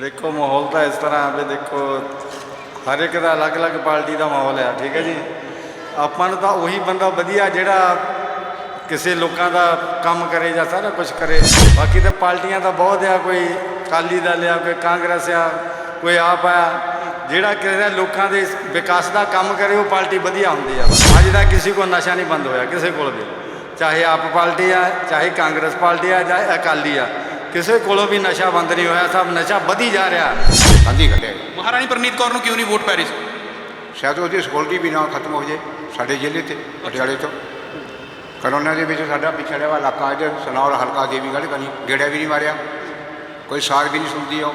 ਦੇਖੋ ਮਾਹੌਲ ਤਾਂ ਇਸ ਤਰ੍ਹਾਂ ਵੀ ਦੇਖੋ, ਹਰ ਇੱਕ ਦਾ ਅਲੱਗ-ਅਲੱਗ ਪਾਰਟੀ ਦਾ ਮਾਹੌਲ ਹੈ, ਠੀਕ ਹੈ ਜੀ। ਆਪਾਂ ਨੂੰ ਤਾਂ ਉਹੀ ਬੰਦਾ ਵਧੀਆ ਜਿਹੜਾ ਕਿਸੇ ਲੋਕਾਂ ਦਾ ਕੰਮ ਕਰੇ ਜਾਂ ਸਾਰਾ ਕੁਝ ਕਰੇ। ਬਾਕੀ ਤਾਂ ਪਾਰਟੀਆਂ ਤਾਂ ਬਹੁਤ ਆ, ਕੋਈ ਅਕਾਲੀ ਦਲ ਆ, ਕੋਈ ਕਾਂਗਰਸ ਆ, ਕੋਈ ਆਪ ਆ। ਜਿਹੜਾ ਕਿਸੇ ਲੋਕਾਂ ਦੇ ਵਿਕਾਸ ਦਾ ਕੰਮ ਕਰੇ, ਉਹ ਪਾਰਟੀ ਵਧੀਆ ਹੁੰਦੀ ਆ। ਅੱਜ ਦਾ ਕਿਸੇ ਕੋ ਨਸ਼ਾ ਨਹੀਂ ਬੰਦ ਹੋਇਆ, ਕਿਸੇ ਕੋਲ ਵੀ। ਚਾਹੇ ਆਪ ਪਾਰਟੀ ਆ, ਚਾਹੇ ਕਾਂਗਰਸ ਪਾਰਟੀ ਆ ਚਾਹੇ ਅਕਾਲੀ ਆ। ਕਿਸੇ ਕੋਲੋਂ ਵੀ ਨਸ਼ਾ ਬੰਦ ਨਹੀਂ ਹੋਇਆ ਸਭ ਨਸ਼ਾ ਵਧੀ ਜਾ ਰਿਹਾ। ਗਾਂਧੀ ਕੱਢਿਆ ਮਹਾਰਾਣੀ ਪ੍ਰਨੀਤ ਕੌਰ ਨੂੰ ਕਿਉਂ ਨਹੀਂ ਵੋਟ ਪੈ ਰਹੀ ਸ਼ਾਇਦ ਉਹਦੀ ਸਕਿਉਰਟੀ ਵੀ ਨਾ ਖਤਮ ਹੋ ਜੇ ਸਾਡੇ ਜ਼ਿਲ੍ਹੇ ਤੇ ਪਟਿਆਲੇ ਤੋਂ। ਕਰੋਨਾ ਦੇ ਵਿੱਚ ਸਾਡਾ ਪਿਛੜਿਆ ਵਾ ਇਲਾਕਾ ਹੈ ਸਨੌਰ ਹਲਕਾ ਦੇਵੀਗੜ੍ਹ ਕਨੀ ਗੇੜਾ ਵੀ ਨਹੀਂ ਮਾਰਿਆ। ਕੋਈ ਸਾਗ ਵੀ ਨਹੀਂ ਸੁਣਦੀ ਉਹ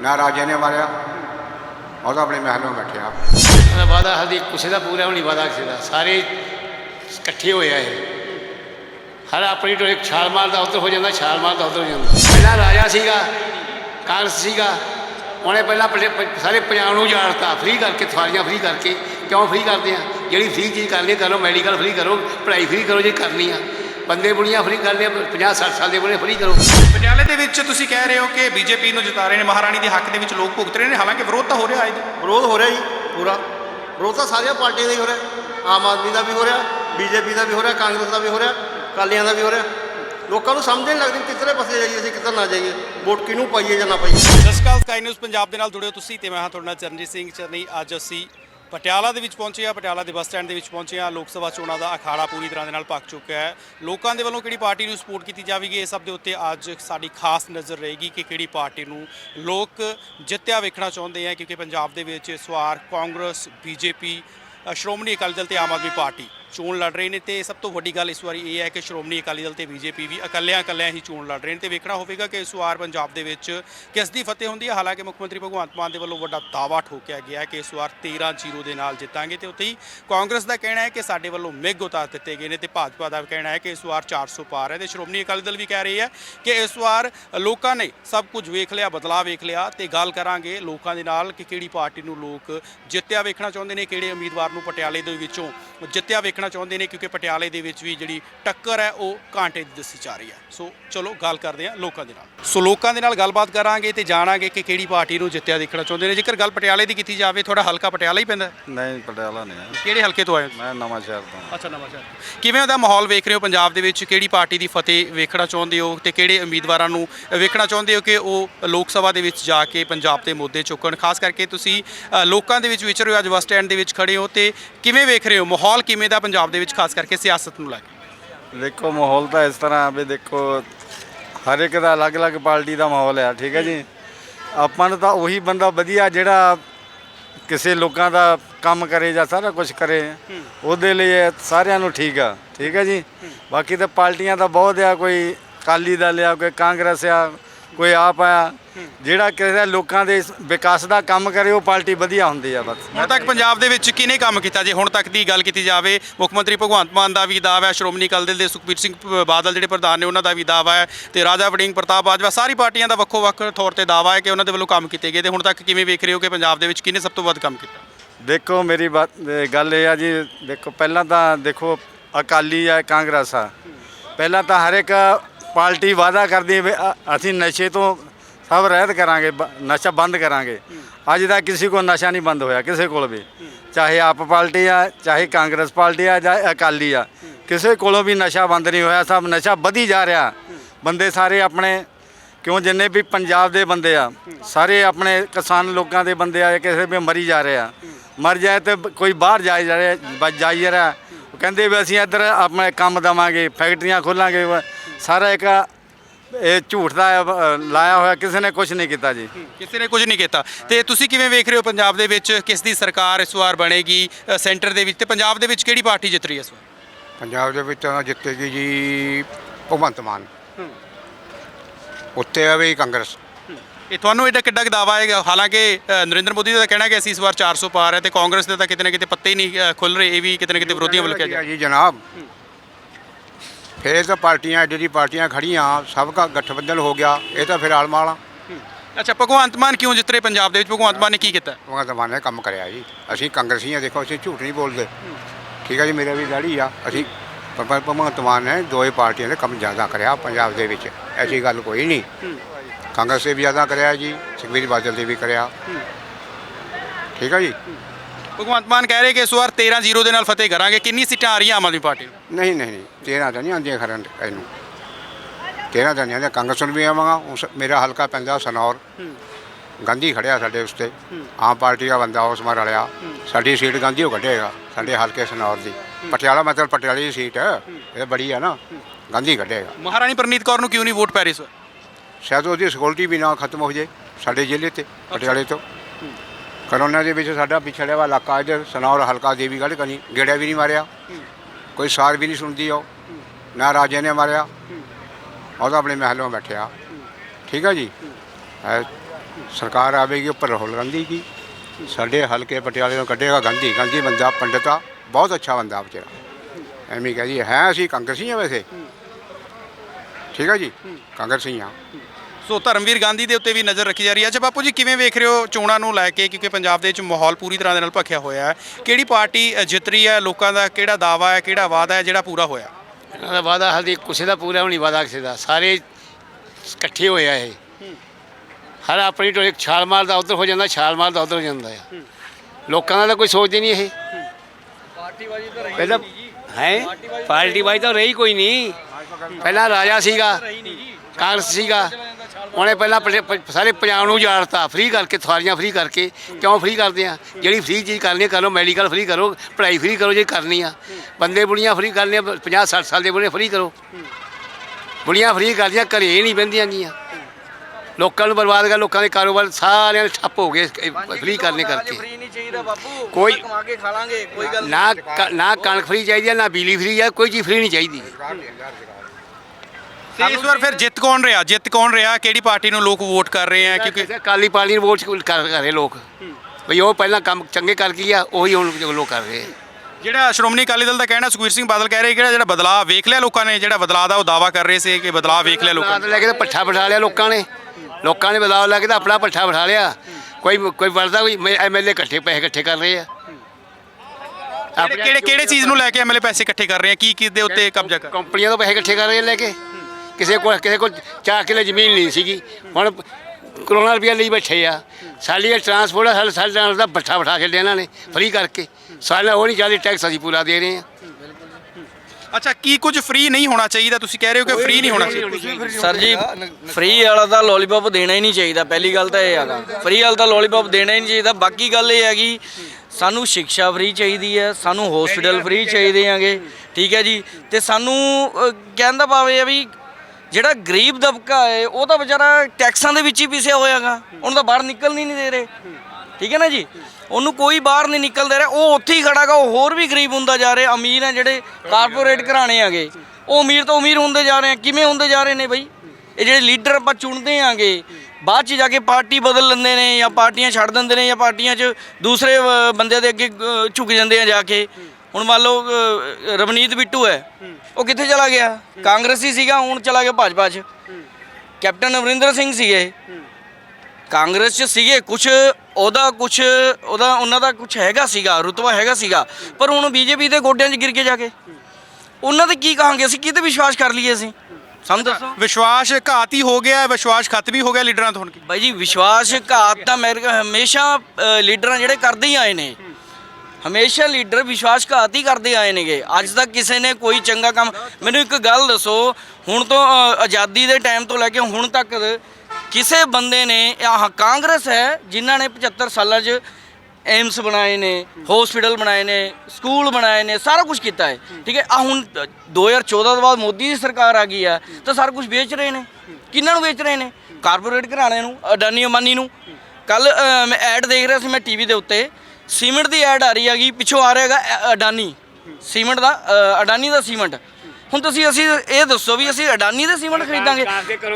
ਨਾ ਰਾਜੇ ਨੇ ਮਾਰਿਆ। ਉਹ ਤਾਂ ਆਪਣੇ ਮਹਿਲੋਂ ਬੈਠਿਆ। ਉਹਦਾ ਵਾਦਾ ਹਦੀ ਕਿਸੇ ਦਾ ਪੂਰਾ ਹੋਣੀ ਵਾਦਾ ਕਿਸੇ ਦਾ। ਸਾਰੇ ਇਕੱਠੇ ਹੋਏ ਆ ਇਹ। ਹਰ ਆਪਣੀ ਇੱਕ ਛਾਲ ਮਾਰਦਾ ਉੱਧਰ ਹੋ ਜਾਂਦਾ ਛਾਲ ਮਾਰਦਾ ਉੱਧਰ ਹੋ ਜਾਂਦਾ। ਪਹਿਲਾਂ ਰਾਜਾ ਸੀਗਾ ਕਾਂਗਰਸ ਸੀਗਾ। ਉਹਨੇ ਪਹਿਲਾਂ ਸਾਰੇ ਪੰਜਾਬ ਨੂੰ ਉਜਾੜਤਾ ਫ੍ਰੀ ਕਰਕੇ ਸਵਾਰੀਆਂ ਫ੍ਰੀ ਕਰਕੇ। ਕਿਉਂ ਫ੍ਰੀ ਕਰਦੇ ਆ? ਜਿਹੜੀ ਫ੍ਰੀ ਚੀਜ਼ ਕਰਨੀ ਕਰੋ ਮੈਡੀਕਲ ਫ੍ਰੀ ਕਰੋ ਪੜ੍ਹਾਈ ਫ੍ਰੀ ਕਰੋ ਜੇ ਕਰਨੀ ਆ। ਬੰਦੇ ਬੁੜੀਆਂ ਫ੍ਰੀ ਕਰਦੇ ਆ 50 60 ਸਾਲ ਦੇ ਬੁੜੇ ਫ੍ਰੀ ਕਰੋ। ਪਟਿਆਲੇ ਦੇ ਵਿੱਚ ਤੁਸੀਂ ਕਹਿ ਰਹੇ ਹੋ ਕਿ ਬੀਜੇਪੀ ਨੂੰ ਜਿਤਾ ਰਹੇ ਨੇ ਮਹਾਰਾਣੀ ਦੇ ਹੱਕ ਦੇ ਵਿੱਚ ਲੋਕ ਭੁਗਤ ਰਹੇ ਨੇ ਹਾਲਾਂਕਿ ਵਿਰੋਧ ਤਾਂ ਹੋ ਰਿਹਾ ਹੈ ਵਿਰੋਧ ਹੋ ਰਿਹਾ ਜੀ ਪੂਰਾ। ਵਿਰੋਧ ਤਾਂ ਸਾਰੀਆਂ ਪਾਰਟੀਆਂ ਦਾ ਹੀ ਹੋ ਰਿਹਾ। ਆਮ ਆਦਮੀ ਦਾ ਵੀ ਹੋ ਰਿਹਾ ਬੀਜੇਪੀ ਦਾ ਵੀ ਹੋ ਰਿਹਾ ਕਾਂਗਰਸ ਦਾ ਵੀ ਹੋ ਰਿਹਾ। ਅਕਾਲੀਆਂ ਦਾ ਵੀ ਹੋ ਰਿਹਾ ਲੋਕਾਂ ਨੂੰ ਸਮਝ ਨਹੀਂ ਲੱਗਦੀ ਕਿੱਧਰੇ ਪਾਸੇ ਜਾਈਏ ਅਸੀਂ ਕਿੱਧਰ ਨਾ ਜਾਈਏ। ਵੋਟ ਕਿਹਨੂੰ ਪਾਈਏ ਜਾਂ ਨਾ ਪਾਈਏ? ਸਤਿ ਸ਼੍ਰੀ ਅਕਾਲ ਸਕਾਈ ਨਿਊਜ਼ ਪੰਜਾਬ ਦੇ ਨਾਲ ਜੁੜਿਓ ਤੁਸੀਂ ਤੇ ਮੈਂ ਹਾਂ ਤੁਹਾਡਾ ਨਾਲ ਚਰਨਜੀਤ ਸਿੰਘ। ਚਰਨੀ ਅੱਜ ਅਸੀਂ ਪਟਿਆਲਾ ਦੇ ਵਿੱਚ ਪਹੁੰਚੇ ਆ ਪਟਿਆਲਾ ਦੇ ਬੱਸ ਸਟੈਂਡ ਦੇ ਵਿੱਚ ਪਹੁੰਚੇ ਆ ਲੋਕ ਸਭਾ ਚੋਣਾਂ ਦਾ ਅਖਾੜਾ ਪੂਰੀ ਤਰ੍ਹਾਂ ਦੇ ਨਾਲ ਪੱਕ ਚੁੱਕਾ ਹੈ। ਲੋਕਾਂ ਦੇ ਵੱਲੋਂ ਕਿਹੜੀ ਪਾਰਟੀ ਨੂੰ ਸਪੋਰਟ ਕੀਤੀ ਜਾਵੇਗੀ ਇਹ ਸਭ ਦੇ ਉੱਤੇ ਅੱਜ ਸਾਡੀ ਖਾਸ ਨਜ਼ਰ ਰਹੇਗੀ ਕਿ ਕਿਹੜੀ ਪਾਰਟੀ ਨੂੰ ਲੋਕ ਜਿੱਤਿਆ ਵੇਖਣਾ ਚਾਹੁੰਦੇ ਆ ਕਿਉਂਕਿ ਪੰਜਾਬ ਦੇ ਵਿੱਚ ਇਸ ਵਾਰ ਕਾਂਗਰਸ ਬੀਜੇਪੀ ਅ, ਸ਼੍ਰੋਮਣੀ ਅਕਾਲੀ ਦਲ ਤੇ ਆਮ ਆਦਮੀ ਪਾਰਟੀ ਚੋਣ ਲੜ ਰਹੇ ਨੇ ਤੇ ਸਭ ਤੋਂ ਵੱਡੀ ਗੱਲ ਇਸ ਵਾਰੀ ਇਹ ਹੈ ਕਿ ਸ਼੍ਰੋਮਣੀ ਅਕਾਲੀ ਦਲ ਤੇ ਬੀਜੇਪੀ ਵੀ ਇਕੱਲਿਆਂ ਇਕੱਲਿਆਂ ਹੀ ਚੋਣ ਲੜ ਰਹੇ ਨੇ ਤੇ ਵੇਖਣਾ ਹੋਵੇਗਾ ਕਿ ਇਸ ਵਾਰ ਪੰਜਾਬ ਦੇ ਵਿੱਚ ਕਿਸ ਦੀ ਫਤਿਹ ਹੁੰਦੀ ਹੈ। ਹਾਲਾਂਕਿ ਮੁੱਖ ਮੰਤਰੀ ਭਗਵੰਤ ਮਾਨ ਦੇ ਵੱਲੋਂ ਵੱਡਾ ਦਾਅਵਾ ਠੋਕਿਆ ਗਿਆ ਹੈ ਕਿ ਇਸ ਵਾਰ 13-0 ਦੇ ਨਾਲ ਜਿੱਤਾਂਗੇ ਤੇ ਉੱਥੇ ਹੀ ਕਾਂਗਰਸ ਦਾ ਕਹਿਣਾ ਹੈ ਕਿ ਸਾਡੇ ਵੱਲੋਂ ਮਿਗ ਉਤਾਰ ਦਿੱਤੇ ਗਏ ਨੇ ਤੇ ਭਾਜਪਾ ਦਾ ਕਹਿਣਾ ਹੈ ਕਿ ਇਸ ਵਾਰ 400 ਪਾਰ ਹੈ ਤੇ ਸ਼੍ਰੋਮਣੀ ਅਕਾਲੀ ਦਲ ਵੀ ਕਹਿ ਰਹੀ ਹੈ ਕਿ ਇਸ ਵਾਰ ਲੋਕਾਂ ਨੇ ਸਭ ਕੁਝ ਵੇਖ ਲਿਆ, ਬਦਲਾਅ ਵੇਖ ਲਿਆ ਤੇ ਗੱਲ ਕਰਾਂਗੇ ਲੋਕਾਂ ਦੇ ਨਾਲ ਕਿ ਕਿਹੜੀ ਪਾਰਟੀ ਨੂੰ ਲੋਕ ਜਿੱਤਿਆ ਵੇਖਣਾ ਚਾਹੁੰਦੇ ਨੇ, ਕਿਹੜੇ ਉਮੀਦਵਾਰ ਨੂੰ ਪਟਿਆਲੇ ਦੇ ਵਿੱਚੋਂ ਜਿੱਤਿਆ ਵੇਖਣਾ ਚਾਹੁੰਦੇ ਨੇ ਕਿਉਂਕਿ ਪਟਿਆਲੇ ਦੇ ਵਿੱਚ ਵੀ ਜਿਹੜੀ ਟੱਕਰ ਹੈ ਉਹ ਕਾਂਟੇ ਦੀ ਦੱਸੀ ਜਾ ਰਹੀ ਹੈ। ਸੋ ਚਲੋ ਗੱਲ ਕਰਦੇ ਹਾਂ ਲੋਕਾਂ ਦੇ ਨਾਲ। ਸੋ ਲੋਕਾਂ ਦੇ ਨਾਲ ਗੱਲਬਾਤ ਕਰਾਂਗੇ ਤੇ ਜਾਣਾਂਗੇ ਕਿ ਕਿਹੜੀ ਪਾਰਟੀ ਨੂੰ ਜਿੱਤਿਆ ਦੇਖਣਾ ਚਾਹੁੰਦੇ ਨੇ। ਜੇਕਰ ਗੱਲ ਪਟਿਆਲੇ ਦੀ ਕੀਤੀ ਜਾਵੇ ਤੁਹਾਡਾ ਹਲਕਾ ਪਟਿਆਲਾ ਹੀ ਪੈਂਦਾ ਹੈ? ਨਹੀਂ ਪਟਿਆਲਾ ਨਹੀਂ ਹੈ। ਕਿਹੜੇ ਹਲਕੇ ਤੋਂ ਆਏ ਹੋ? ਮੈਂ ਨਵਾਂ ਸ਼ਹਿਰ ਤੋਂ। ਅੱਛਾ ਨਵਾਂ ਸ਼ਹਿਰ ਕਿਵੇਂ ਉਹਦਾ ਮਾਹੌਲ ਵੇਖ ਰਹੇ ਹੋ ਪੰਜਾਬ ਦੇ ਵਿੱਚ? ਕਿਹੜੀ ਪਾਰਟੀ ਦੀ ਫਤਿਹ ਵੇਖਣਾ ਚਾਹੁੰਦੇ ਹੋ ਤੇ ਕਿਹੜੇ ਉਮੀਦਵਾਰਾਂ ਨੂੰ ਵੇਖਣਾ ਚਾਹੁੰਦੇ ਹੋ ਕਿ ਉਹ ਲੋਕ ਸਭਾ ਦੇ ਵਿੱਚ ਜਾ ਕੇ ਪੰਜਾਬ ਦੇ ਮੁੱਦੇ ਚੁੱਕਣ? ਖਾਸ ਕਰਕੇ ਤੁਸੀਂ ਅ, ਲੋਕਾਂ ਦੇ ਵਿੱਚ ਵਿਚਰ ਰਹੇ ਹੋ ਅੱਜ ਬੱਸ ਸਟੈਂਡ ਦੇ ਵਿੱਚ ਖੜੇ ਹੋ ਤੇ ਕਿਵੇਂ ਵੇਖ ਰਹੇ ਹੋ? ਮਾਹੌਲ ਕਿਵੇਂ ਦਾ ਪੰਜਾਬ ਦੇ ਵਿੱਚ ਖਾਸ ਕਰਕੇ ਸਿਆਸਤ ਨੂੰ ਲੈ ਕੇ? ਦੇਖੋ, ਮਾਹੌਲ ਤਾਂ ਇਸ ਤਰ੍ਹਾਂ ਵੀ ਦੇਖੋ, ਹਰ ਇੱਕ ਦਾ ਅਲੱਗ-ਅਲੱਗ ਪਾਰਟੀ ਦਾ ਮਾਹੌਲ ਹੈ ਠੀਕ ਹੈ ਜੀ? ਆਪਾਂ ਨੂੰ ਤਾਂ ਉਹੀ ਬੰਦਾ ਵਧੀਆ ਜਿਹੜਾ ਕਿਸੇ ਲੋਕਾਂ ਦਾ ਕੰਮ ਕਰੇ ਜਾਂ ਸਾਰਾ ਕੁਝ ਕਰੇ, ਉਹਦੇ ਲਈ ਇਹ ਸਾਰਿਆਂ ਨੂੰ ਠੀਕ ਆ, ਠੀਕ ਹੈ ਜੀ? ਬਾਕੀ ਤਾਂ ਪਾਰਟੀਆਂ ਤਾਂ ਬਹੁਤ ਆ, ਕੋਈ ਅਕਾਲੀ ਦਲ ਆ, ਕੋਈ ਕਾਂਗਰਸ ਆ ਕੋਈ ਆਪ ਆ ਜਿਹੜਾ ਕਿਸੇ ਲੋਕਾਂ ਦੇ ਵਿਕਾਸ ਦਾ ਕੰਮ ਕਰੇ ਉਹ ਪਾਰਟੀ ਵਧੀਆ ਹੁੰਦੀ ਆ ਬਸ। ਹੁਣ ਤੱਕ ਪੰਜਾਬ ਦੇ ਵਿੱਚ ਕਿਹਨੇ ਕੰਮ ਕੀਤਾ? ਜੇ ਹੁਣ ਤੱਕ ਦੀ ਗੱਲ ਕੀਤੀ ਜਾਵੇ ਮੁੱਖ ਮੰਤਰੀ ਭਗਵੰਤ ਮਾਨ ਦਾ ਵੀ ਦਾਅਵਾ ਹੈ ਸ਼੍ਰੋਮਣੀ ਅਕਾਲੀ ਦਲ ਦੇ ਸੁਖਬੀਰ ਸਿੰਘ ਬਾਦਲ ਜਿਹੜੇ ਪ੍ਰਧਾਨ ਨੇ ਉਹਨਾਂ ਦਾ ਵੀ ਦਾਅਵਾ ਹੈ ਤੇ ਰਾਜਾ ਵੜਿੰਗ ਪ੍ਰਤਾਪ ਬਾਜਵਾ ਸਾਰੀ ਪਾਰਟੀਆਂ ਦਾ ਵੱਖੋ ਵੱਖ ਤੌਰ ਤੇ ਦਾਅਵਾ ਹੈ ਕਿ ਉਹਨਾਂ ਦੇ ਵੱਲੋਂ ਕੰਮ ਕੀਤੇ ਗਏ ਤੇ ਹੁਣ ਤੱਕ ਕਿਵੇਂ ਵੇਖ ਰਹੇ ਹੋ ਕਿ ਪੰਜਾਬ ਦੇ ਵਿੱਚ ਕਿਹਨੇ ਸਭ ਤੋਂ ਵੱਧ ਕੰਮ ਕੀਤਾ? ਦੇਖੋ ਮੇਰੀ ਗੱਲ ਇਹ ਆ ਜੀ ਦੇਖੋ ਪਹਿਲਾਂ ਤਾਂ ਦੇਖੋ ਅਕਾਲੀ ਆ ਕਾਂਗਰਸ ਆ। ਪਹਿਲਾਂ ਤਾਂ ਹਰ ਇੱਕ ਪਾਰਟੀ ਵਾਅਦਾ ਕਰਦੀ ਵੀ ਅ- ਅਸੀਂ ਨਸ਼ੇ ਤੋਂ ਸਭ ਰਹਿਤ ਕਰਾਂਗੇ, ਬ- ਨਸ਼ਾ ਬੰਦ ਕਰਾਂਗੇ। ਅੱਜ ਦਾ ਕਿਸੇ ਕੋਲ ਨਸ਼ਾ ਨਹੀਂ ਬੰਦ ਹੋਇਆ, ਕਿਸੇ ਕੋਲ ਵੀ। ਚਾਹੇ ਆਪ ਪਾਰਟੀ ਆ, ਚਾਹੇ ਕਾਂਗਰਸ ਪਾਰਟੀ ਆ, ਜਾਂ ਅਕਾਲੀ ਆ। ਕਿਸੇ ਕੋਲੋਂ ਵੀ ਨਸ਼ਾ ਬੰਦ ਨਹੀਂ ਹੋਇਆ, ਸਭ ਨਸ਼ਾ ਵਧੀ ਜਾ ਰਿਹਾ। ਬੰਦੇ ਸਾਰੇ ਆਪਣੇ, ਕਿਉਂ ਜਿੰਨੇ ਵੀ ਪੰਜਾਬ ਦੇ ਬੰਦੇ ਆ, ਸਾਰੇ ਆਪਣੇ ਕਿਸਾਨ ਲੋਕਾਂ ਦੇ ਬੰਦੇ ਆ ਕਿਸੇ ਵੀ ਮਰੀ ਜਾ ਰਹੇ ਆ। ਮਰ ਜਾਏ ਤੇ ਬ- ਕੋਈ ਬਾਹਰ ਜਾਈ ਜਾ ਰਿਹਾ ਬ- ਜਾਈ ਜਾ ਰਿਹਾ। ਉਹ ਕਹਿੰਦੇ ਵੀ ਅਸੀਂ ਇੱਧਰ ਆਪਣੇ ਕੰਮ ਦਵਾਂਗੇ, ਫੈਕਟਰੀਆਂ ਖੋਲਾਂਗੇ, ਵ- ਸਾਰਾ ਇੱਕ ਇਹ ਝੂਠ ਦਾ ਲਾਇਆ ਹੋਇਆ ਕਿਸੇ ਨੇ ਕੁਝ ਨਹੀਂ ਕੀਤਾ ਜੀ। ਕਿਸੇ ਨੇ ਕੁਝ ਨਹੀਂ ਕੀਤਾ। ਤੇ ਤੁਸੀਂ ਕਿਵੇਂ ਵੇਖ ਰਹੇ ਹੋ ਪੰਜਾਬ ਦੇ ਵਿੱਚ ਕਿਸ ਦੀ ਸਰਕਾਰ ਇਸ ਵਾਰ ਬਣੇਗੀ ਅ, ਸੈਂਟਰ ਦੇ ਵਿੱਚ? ਤੇ ਪੰਜਾਬ ਦੇ ਵਿੱਚ ਕਿਹੜੀ ਪਾਰਟੀ ਜਿੱਤ ਰਹੀ ਹੈ ਇਸ ਵਾਰ? ਪੰਜਾਬ ਦੇ ਵਿੱਚ ਤਾਂ ਜਿੱਤੇਗੀ ਜੀ ਭਗਵੰਤ ਮਾਨ। ਉੱਤੇ ਆਵੇ ਕਾਂਗਰਸ। ਇਹ ਤੁਹਾਨੂੰ ਇਹਦਾ ਕਿੱਡਾ ਕੁ ਦਾਵਾ ਹੈ ਹਾਲਾਂਕਿ ਅ, ਨਰਿੰਦਰ ਮੋਦੀ ਦਾ ਕਹਿਣਾ ਹੈ ਕਿ ਅਸੀਂ ਇਸ ਵਾਰ 400 ਪਾਰ ਹੈ ਤੇ ਕਾਂਗਰਸ ਦੇ ਤਾਂ ਕਿਤੇ ਨਾ ਕਿਤੇ ਪੱਤੇ ਹੀ ਨਹੀਂ ਅ, ਖੁੱਲ ਰਹੇ ਇਹ ਵੀ ਕਿਤੇ ਨਾ ਕਿਤੇ ਵਿਰੋਧੀਆਂ ਵੱਲੋਂ ਕਿਹਾ ਜਾ ਰਿਹਾ। ਜੀ ਜਨਾਬ ਫੇਰ ਤਾਂ ਪਾਰਟੀਆਂ ਐਡੀ ਦੀ ਪਾਰਟੀਆਂ ਖੜੀਆਂ ਸਭ ਦਾ ਗਠਬੰਧਨ ਹੋ ਗਿਆ ਇਹ ਤਾਂ ਫਿਰ ਆਲਮਾਲਾ ਅੱਛਾ ਭਗਵੰਤ ਮਾਨ ਕਿਉਂ ਜਿੱਤ ਰਹੇ ਪੰਜਾਬ ਦੇ ਵਿੱਚ? ਭਗਵੰਤ ਮਾਨ ਨੇ ਕੀ ਕੀਤਾ? ਭਗਵੰਤ ਮਾਨ ਨੇ ਕੰਮ ਕਰਿਆ ਜੀ। ਅਸੀਂ ਕਾਂਗਰਸੀ ਆ ਦੇਖੋ ਅਸੀਂ ਝੂਠ ਨਹੀਂ ਬੋਲਦੇ। ਠੀਕ ਹੈ ਜੀ ਮੇਰੇ ਵੀ ਦਾੜੀ ਆ। ਅਸੀਂ ਪਰ ਭਗਵੰਤ ਮਾਨ ਨੇ ਦੋਏ ਪਾਰਟੀਆਂ ਨੇ ਕੰਮ ਜ਼ਿਆਦਾ ਕਰਿਆ ਪੰਜਾਬ ਦੇ ਵਿੱਚ। ਐਸੀ ਗੱਲ ਕੋਈ ਨਹੀਂ। ਕਾਂਗਰਸ ਨੇ ਵੀ ਜ਼ਿਆਦਾ ਕਰਿਆ ਜੀ ਸੁਖਬੀਰ ਬਾਦਲ ਨੇ ਵੀ ਕਰਿਆ। ਠੀਕ ਹੈ ਜੀ। ਭਗਵੰਤ ਮਾਨ ਕਹਿ ਰਹੇ ਕਿ ਇਸ ਵਾਰ 13-0 ਦੇ ਨਾਲ ਫਤਿਹ ਕਰਾਂਗੇ। ਕਿੰਨੀ ਸੀਟਾਂ ਆ ਰਹੀਆਂ ਆਮ ਆਦਮੀ ਪਾਰਟੀ ਨੂੰ? ਨਹੀਂ ਨਹੀਂ ਨਹੀਂ। ਤੇਰਾਂ ਤਾਂ ਨਹੀਂ ਆਉਂਦੀਆਂ ਖਰਨ ਇਹਨੂੰ। ਤੇਰਾਂ ਤਾਂ ਨਹੀਂ ਆਉਂਦੀਆਂ। ਕਾਂਗਰਸ ਨੂੰ ਵੀ ਆਵਾਂਗਾ। ਉਸ ਮੇਰਾ ਹਲਕਾ ਪੈਂਦਾ ਸਨੌਰ। ਗਾਂਧੀ ਖੜਿਆ ਸਾਡੇ ਉਸਤੇ। ਆਮ ਪਾਰਟੀ ਦਾ ਬੰਦਾ ਉਸ ਮਾਰ ਵਾਲਿਆ ਸਾਡੀ ਸੀਟ ਗਾਂਧੀ ਉਹ ਕੱਢੇਗਾ ਸਾਡੇ ਹਲਕੇ ਸਨੌਰ ਦੀ। ਪਟਿਆਲਾ ਮਤਲਬ ਪਟਿਆਲੇ ਦੀ ਸੀਟ ਇਹ ਬੜੀ ਹੈ ਨਾ। ਗਾਂਧੀ ਕੱਢੇਗਾ। ਮਹਾਰਾਣੀ ਪ੍ਰਨੀਤ ਕੌਰ ਨੂੰ ਕਿਉਂ ਨਹੀਂ ਵੋਟ ਪੈ ਰਹੀ ਇਸ ਵਾਰ ਸ਼ਾਇਦ ਉਹਦੀ ਸਿਕਿਉਰਿਟੀ ਵੀ ਨਾ ਖਤਮ ਹੋ ਜੇ ਸਾਡੇ ਜ਼ਿਲ੍ਹੇ ਤੇ ਪਟਿਆਲੇ ਤੋਂ। ਕਰੋਨਾ ਦੇ ਵਿੱਚ ਸਾਡਾ ਪਿਛੜਿਆ ਵਾ ਇਲਾਕਾ ਇੱਧਰ ਸਨੌਰ ਹਲਕਾ ਦੇਵੀਗੜ੍ਹ ਕਨੀ ਗੇੜਾ ਵੀ ਨਹੀਂ ਮਾਰਿਆ। ਕੋਈ ਸਾਰ ਵੀ ਨਹੀਂ ਸੁਣਦੀ ਉਹ, ਨਾ ਰਾਜੇ ਨੇ ਮਾਰਿਆ। ਉਹ ਤਾਂ ਆਪਣੇ ਮਹਿਲੋਂ ਬੈਠਿਆ। ਠੀਕ ਹੈ ਜੀ? ਸਰਕਾਰ ਆਵੇਗੀ, ਉੱਪਰ ਰਾਹੁਲ ਗਾਂਧੀ ਜੀ ਸਾਡੇ ਹਲਕੇ ਪਟਿਆਲੇ ਤੋਂ ਕੱਢੇਗਾ ਗਾਂਧੀ। ਗਾਂਧੀ ਬੰਦਾ, ਪੰਡਤ ਆ। ਬਹੁਤ ਅੱਛਾ ਬੰਦਾ ਵਿਚਾਰਾ। ਐਵੇਂ ਕਹ ਜੀ ਹੈ ਅਸੀਂ ਕਾਂਗਰਸੀ ਹਾਂ ਵੈਸੇ? ਠੀਕ ਹੈ ਜੀ? ਕਾਂਗਰਸੀ ਹਾਂ ਸੋ ਧਰਮਵੀਰ ਗਾਂਧੀ ਦੇ ਉੱਤੇ ਵੀ ਨਜ਼ਰ ਰੱਖੀ ਜਾ ਰਹੀ ਹੈ। ਅੱਛਾ ਬਾਪੂ ਜੀ ਕਿਵੇਂ ਵੇਖ ਰਹੇ ਹੋ ਚੋਣਾਂ ਨੂੰ ਲੈ ਕੇ? ਕਿਉਂਕਿ ਪੰਜਾਬ ਦੇ ਵਿੱਚ ਮਾਹੌਲ ਪੂਰੀ ਤਰ੍ਹਾਂ ਦੇ ਨਾਲ ਭਖਿਆ ਹੋਇਆ ਹੈ। ਕਿਹੜੀ ਪਾਰਟੀ ਜਿੱਤ ਰਹੀ ਹੈ? ਲੋਕਾਂ ਦਾ ਕਿਹੜਾ ਦਾਵਾ ਹੈ? ਕਿਹੜਾ ਵਾਅਦਾ ਹੈ? ਜਿਹੜਾ ਪੂਰਾ ਹੋਇਆ। ਇਹਨਾਂ ਦਾ ਵਾਦਾ ਹਲਦੀ ਕਿਸੇ ਦਾ ਪੂਰਾ ਹੋਣੀ ਵਾਦਾ ਕਿਸੇ ਦਾ। ਸਾਰੇ ਇਕੱਠੇ ਹੋਏ ਆ ਇਹ। ਹਰ ਆਪਣੀ ਟੋਲੇ ਛਾਲ ਮਾਰਦਾ ਉਧਰ ਹੋ ਜਾਂਦਾ ਛਾਲ ਮਾਰਦਾ ਉਧਰ ਹੋ ਜਾਂਦਾ ਆ। ਲੋਕਾਂ ਦਾ ਤਾਂ ਕੋਈ ਸੋਚਦੇ ਨਹੀਂ ਇਹ। ਪਹਿਲਾਂ ਹੈ? ਪਾਰਟੀ ਵਾਈ ਤਾਂ ਰਹੀ ਕੋਈ ਨਹੀਂ। ਪਹਿਲਾਂ ਰਾਜਾ ਸੀਗਾ। ਕਾਂਗਰਸ ਸੀਗਾ। ਉਹਨੇ ਪਹਿਲਾਂ ਪਲੇ- ਪ- ਸਾਰੇ ਪੰਜਾਬ ਨੂੰ ਉਜਾੜਤਾ। ਫ੍ਰੀ ਕਰਕੇ ਸਾਰੀਆਂ ਫ੍ਰੀ ਕਰਕੇ। ਕਿਉਂ ਫ੍ਰੀ ਕਰਦੇ ਆ? ਜਿਹੜੀ ਫ੍ਰੀ ਚੀਜ਼ ਕਰਨੀ ਹੈ ਕਰ ਮੈਡੀਕਲ ਫ੍ਰੀ ਕਰੋ ਪੜ੍ਹਾਈ ਫ੍ਰੀ ਕਰੋ ਜੇ ਕਰਨੀ ਆ। ਬੰਦੇ ਬੁੜੀਆਂ ਫ੍ਰੀ ਕਰਨੀਆਂ 50 60 ਸਾਲ ਦੇ ਬੁੜੇ ਫ੍ਰੀ ਕਰੋ। ਬੁੜੀਆਂ ਫ੍ਰੀ ਕਰਦੀਆਂ ਘਰੇ ਨਹੀਂ ਬਹਿੰਦੀਆਂ ਗੀਆਂ। ਲੋਕਾਂ ਨੂੰ ਬਰਬਾਦ ਕਰ ਲੋਕਾਂ ਦੇ ਕਾਰੋਬਾਰ ਸਾਰਿਆਂ ਦੇ ਠੱਪ ਹੋ ਗਏ ਫ੍ਰੀ ਕਰਨੇ ਕਰਕੇ। ਫ੍ਰੀ ਨਹੀਂ ਚਾਹੀਦਾ ਬਾਪੂ ਕੋਈ- ਕਮਾ ਕੇ ਖਾ ਲਾਂਗੇ ਕੋਈ ਗੱਲ ਨਾ ਕ- ਨਾ ਕਣਕ ਫ੍ਰੀ ਚਾਹੀਦੀ ਹੈ ਨਾ ਬਿਜਲੀ ਫ੍ਰੀ ਹੈ ਕੋਈ ਚੀਜ਼ ਫ੍ਰੀ ਨਹੀਂ ਚਾਹੀਦੀ। ਤੇ ਇਸ ਵਾਰ ਫਿਰ ਜਿੱਤ ਕੌਣ ਰਿਹਾ? ਜਿੱਤ ਕੌਣ ਰਿਹਾ? ਕਿਹੜੀ ਪਾਰਟੀ ਨੂੰ ਲੋਕ ਵੋਟ ਕਰ ਰਹੇ ਆ? ਕਿਉਂਕਿ ਕਾਲੀ ਪਾਰਟੀ ਨੂੰ ਵੋਟ ਕਰ ਕਰ ਰਹੇ ਲੋਕ। ਬਈ ਉਹ ਪਹਿਲਾਂ ਕੰਮ ਚੰਗੇ ਕਰ ਗਈ ਆ ਉਹੀ ਹੁਣ ਲੋਕ ਕਰ ਰਹੇ ਆ। ਜਿਹੜਾ ਸ਼੍ਰੋਮਣੀ ਅਕਾਲੀ ਦਲ ਦਾ ਕਹਿਣਾ ਸੁਖਬੀਰ ਸਿੰਘ ਬਾਦਲ ਕਹਿ ਰਹੇ ਕਿ ਜਿਹੜਾ ਬਦਲਾਅ ਵੇਖ ਲਿਆ ਲੋਕਾਂ ਨੇ ਜਿਹੜਾ ਬਦਲਾਅ ਦਾ ਉਹ ਦਾਵਾ ਕਰ ਰਹੇ ਸੀ ਕਿ ਬਦਲਾਅ ਵੇਖ ਲਿਆ ਲੋਕਾਂ ਬਦਲਾਅ ਲੈ ਕੇ ਤਾਂ ਪੱਠਾ ਬਿਠਾ ਲਿਆ ਲੋਕਾਂ ਨੇ। ਲੋਕਾਂ ਨੇ ਬਦਲਾਅ ਲੈ ਕੇ ਤਾਂ ਆਪਣਾ ਪੱਠਾ ਬਿਠਾ ਲਿਆ। ਕੋਈ ਕੋਈ ਵਰਦਾ ਕੋਈ ਐਮਐਲਏ ਇਕੱਠੇ ਪੈਸੇ ਇਕੱਠੇ ਕਰ ਰਹੇ ਆ। ਨੇ ਕਿਹੜੇ ਕਿਹੜੇ ਚੀਜ਼ ਨੂੰ ਲੈ ਕੇ ਐਮਐਲਏ ਪੈਸੇ ਇਕੱਠੇ ਕਰ ਰਹੇ ਆ? ਕੀ ਕਿਸ ਦੇ ਉੱਤੇ ਕਬਜ਼ਾ ਕਰ ਕੰਪਨੀਆਂ ਤੋਂ ਪੈਸੇ ਇਕੱਠੇ ਕਰ ਰਹੇ ਆ ਲੈ ਕੇ। ਕਿਸੇ ਕੋਲ ਕਿਸੇ ਕੋਲ 4 ਕਿੱਲੇ ਜ਼ਮੀਨ ਨਹੀਂ ਸੀਗੀ। ਹੁਣ ਕਰੋਨਾ ਰੁਪਇਆ ਲਈ ਬੈਠੇ ਆ। ਸਾਡੀ ਇਹ ਟਰਾਂਸਪੋਰਟ ਆ, ਸਾਡੇ ਸਾਡੇ ਨਾਲ ਦਾ ਬੱਠਾ ਬਿਠਾ ਕੇ ਇਹਨਾਂ ਨੇ ਫ੍ਰੀ ਕਰਕੇ। ਸਾਡੇ ਨਾਲ ਉਹ ਨਹੀਂ ਚਾਹਦੇ ਟੈਕਸ ਅਸੀਂ ਪੂਰਾ ਦੇ ਰਹੇ ਆ। ਅੱਛਾ ਕੀ ਕੁਝ ਫ੍ਰੀ ਨਹੀਂ ਹੋਣਾ ਚਾਹੀਦਾ? ਤੁਸੀਂ ਕਹਿ ਰਹੇ ਹੋ ਕਿ ਫ੍ਰੀ ਨਹੀਂ ਹੋਣਾ ਚਾਹੀਦਾ। ਸਰ ਜੀ ਫ੍ਰੀ ਵਾਲਾ ਤਾਂ ਲੋਲੀਪੌਪ ਦੇਣਾ ਹੀ ਨਹੀਂ ਚਾਹੀਦਾ। ਪਹਿਲੀ ਗੱਲ ਤਾਂ ਇਹ ਹੈਗਾ ਫ੍ਰੀ ਵਾਲਾ ਤਾਂ ਲੋਲੀਪੌਪ ਦੇਣਾ ਹੀ ਨਹੀਂ ਚਾਹੀਦਾ। ਬਾਕੀ ਗੱਲ ਇਹ ਹੈਗੀ ਸਾਨੂੰ ਸਿੱਖਿਆ ਫ੍ਰੀ ਚਾਹੀਦੀ ਹੈ। ਸਾਨੂੰ ਹਸਪੀਟਲ ਫ੍ਰੀ ਚਾਹੀਦੇ ਆਂਗੇ। ਠੀਕ ਹੈ ਜੀ। ਤੇ ਸਾਨੂੰ ਅਹ, ਕਹਿਣ ਦਾ ਭਾਵ ਇਹ ਹੈ ਵੀ ਜਿਹੜਾ ਗਰੀਬ ਦਬਕਾ ਹੈ ਉਹ ਤਾਂ ਵਿਚਾਰਾ ਟੈਕਸਾਂ ਦੇ ਵਿੱਚ ਹੀ ਪਿਸਿਆ ਹੋਇਆਗਾ। ਉਹਨੂੰ ਤਾਂ ਬਾਹਰ ਨਿਕਲਣ ਹੀ ਨਹੀਂ ਦੇ ਰਹੇ। ਠੀਕ ਹੈ ਨਾ ਜੀ? ਉਹਨੂੰ ਕੋਈ ਬਾਹਰ ਨਹੀਂ ਨਿਕਲ ਦੇ ਰਿਹਾ। ਉਹ ਉੱਥੇ ਹੀ ਖੜਾਗਾ ਉਹ ਹੋਰ ਵੀ ਗਰੀਬ ਹੁੰਦਾ ਜਾ ਰਿਹਾ। ਅਮੀਰ ਹੈ ਜਿਹੜੇ ਕਾਰਪੋਰੇਟ ਘਰਾਣੇ ਆਗੇ ਉਹ ਅਮੀਰ ਤੋਂ ਅਮੀਰ ਹੁੰਦੇ ਜਾ ਰਹੇ ਆ। ਕਿਵੇਂ ਹੁੰਦੇ ਜਾ ਰਹੇ ਨੇ ਬਈ? ਇਹ ਜਿਹੜੇ ਲੀਡਰ ਆਪਾਂ ਚੁਣਦੇ ਆਂਗੇ ਬਾਅਦ ਚ ਜਾ ਕੇ ਪਾਰਟੀ ਬਦਲ ਲੈਂਦੇ ਨੇ ਜਾਂ ਪਾਰਟੀਆਂ ਛੱਡ ਦਿੰਦੇ ਨੇ ਜਾਂ ਪਾਰਟੀਆਂ 'ਚ ਦੂਸਰੇ ਅ, ਬੰਦੇ ਦੇ ਅੱਗੇ ਝੁਕ ਜਾਂਦੇ ਆ ਜਾ ਕੇ। ਹੁਣ ਮੰਨ ਲਓ ਅ, ਰਵਨੀਤ ਬਿੱਟੂ ਹੈ ਉਹ ਕਿੱਥੇ ਚਲਾ ਗਿਆ? ਕਾਂਗਰਸੀ ਸੀਗਾ ਹੁਣ ਚਲਾ ਗਿਆ ਭਾਜਪਾ 'ਚ। ਕੈਪਟਨ ਅਮਰਿੰਦਰ ਸਿੰਘ ਸੀਗੇ ਕਾਂਗਰਸ 'ਚ ਸੀਗੇ ਕੁਝ ਉਹਦਾ ਕੁਝ ਉਹਦਾ ਉਹਨਾਂ ਦਾ ਕੁਝ ਹੈਗਾ ਸੀਗਾ ਰੁਤਬਾ ਹੈਗਾ ਸੀਗਾ। ਪਰ ਹੁਣ ਬੀਜੇਪੀ ਦੇ ਗੋਡਿਆਂ 'ਚ ਗਿਰ ਕੇ ਜਾ ਕੇ। ਉਹਨਾਂ ਤੇ ਕੀ ਕਹਾਂਗੇ ਅਸੀਂ? ਕਿਤੇ ਵਿਸ਼ਵਾਸ ਕਰ ਲਈਏ ਅਸੀਂ? ਸਾਨੂੰ ਦੱਸੋ। ਵਿਸ਼ਵਾਸ ਘਾਤ ਹੀ ਹੋ ਗਿਆ ਹੈ, ਵਿਸ਼ਵਾਸ ਖਤਮ ਹੀ ਹੋ ਗਿਆ ਲੀਡਰਾਂ ਤੋਂ ਹੁਣ ਕੀ? ਬਾਈ ਜੀ ਵਿਸ਼ਵਾਸ ਘਾਤ ਤਾਂ ਮੇਰੇ ਹਮੇਸ਼ਾ ਅ, ਲੀਡਰਾਂ ਜਿਹੜੇ ਕਰਦੇ ਹੀ ਆਏ ਨੇ। ਹਮੇਸ਼ਾ ਲੀਡਰ ਵਿਸ਼ਵਾਸਘਾਤ ਹੀ ਕਰਦੇ ਆਏ ਨੇਗੇ। ਅੱਜ ਤੱਕ ਕਿਸੇ ਨੇ ਕੋਈ ਚੰਗਾ ਕੰਮ ਮੈਨੂੰ ਇੱਕ ਗੱਲ ਦੱਸੋ ਹੁਣ ਤੋਂ ਅ, ਆਜ਼ਾਦੀ ਦੇ ਟਾਈਮ ਤੋਂ ਲੈ ਕੇ ਹੁਣ ਤੱਕ ਕਿਸੇ ਬੰਦੇ ਨੇ ਆਹ ਕਾਂਗਰਸ ਹੈ ਜਿਨ੍ਹਾਂ ਨੇ 75 ਸਾਲਾਂ 'ਚ ਏਮਸ ਬਣਾਏ ਨੇ ਹਸਪੀਟਲ ਬਣਾਏ ਨੇ ਸਕੂਲ ਬਣਾਏ ਨੇ ਸਾਰਾ ਕੁਝ ਕੀਤਾ ਹੈ। ਠੀਕ ਹੈ? ਆ ਹੁਣ 2014 ਤੋਂ ਬਾਅਦ ਮੋਦੀ ਦੀ ਸਰਕਾਰ ਆ ਗਈ ਆ ਤਾਂ ਸਾਰਾ ਕੁਝ ਵੇਚ ਰਹੇ ਨੇ। ਕਿਹਨਾਂ ਨੂੰ ਵੇਚ ਰਹੇ ਨੇ? ਕਾਰਪੋਰੇਟ ਘਰਾਣੇ ਨੂੰ ਅਡਾਨੀ ਅਮਾਨੀ ਨੂੰ। ਕੱਲ ਮੈਂ ਐਡ ਦੇਖ ਰਿਹਾ ਸੀ ਮੈਂ ਟੀਵੀ ਦੇ ਉੱਤੇ। ਸੀਮੈਂਟ ਦੀ ਐਡ ਆ ਰਹੀ ਹੈਗੀ ਪਿੱਛੋਂ ਆ ਰਿਹਾ ਹੈਗਾ ਅਡਾਨੀ। ਸੀਮੈਂਟ ਦਾ ਅ, ਅਡਾਨੀ ਦਾ ਸੀਮੈਂਟ। ਹੁਣ ਤੁਸੀਂ ਅਸੀਂ ਇਹ ਦੱਸੋ ਵੀ ਅਸੀਂ ਅਡਾਨੀ ਦੇ ਸੀਮੈਂਟ ਖਰੀਦਾਂਗੇ।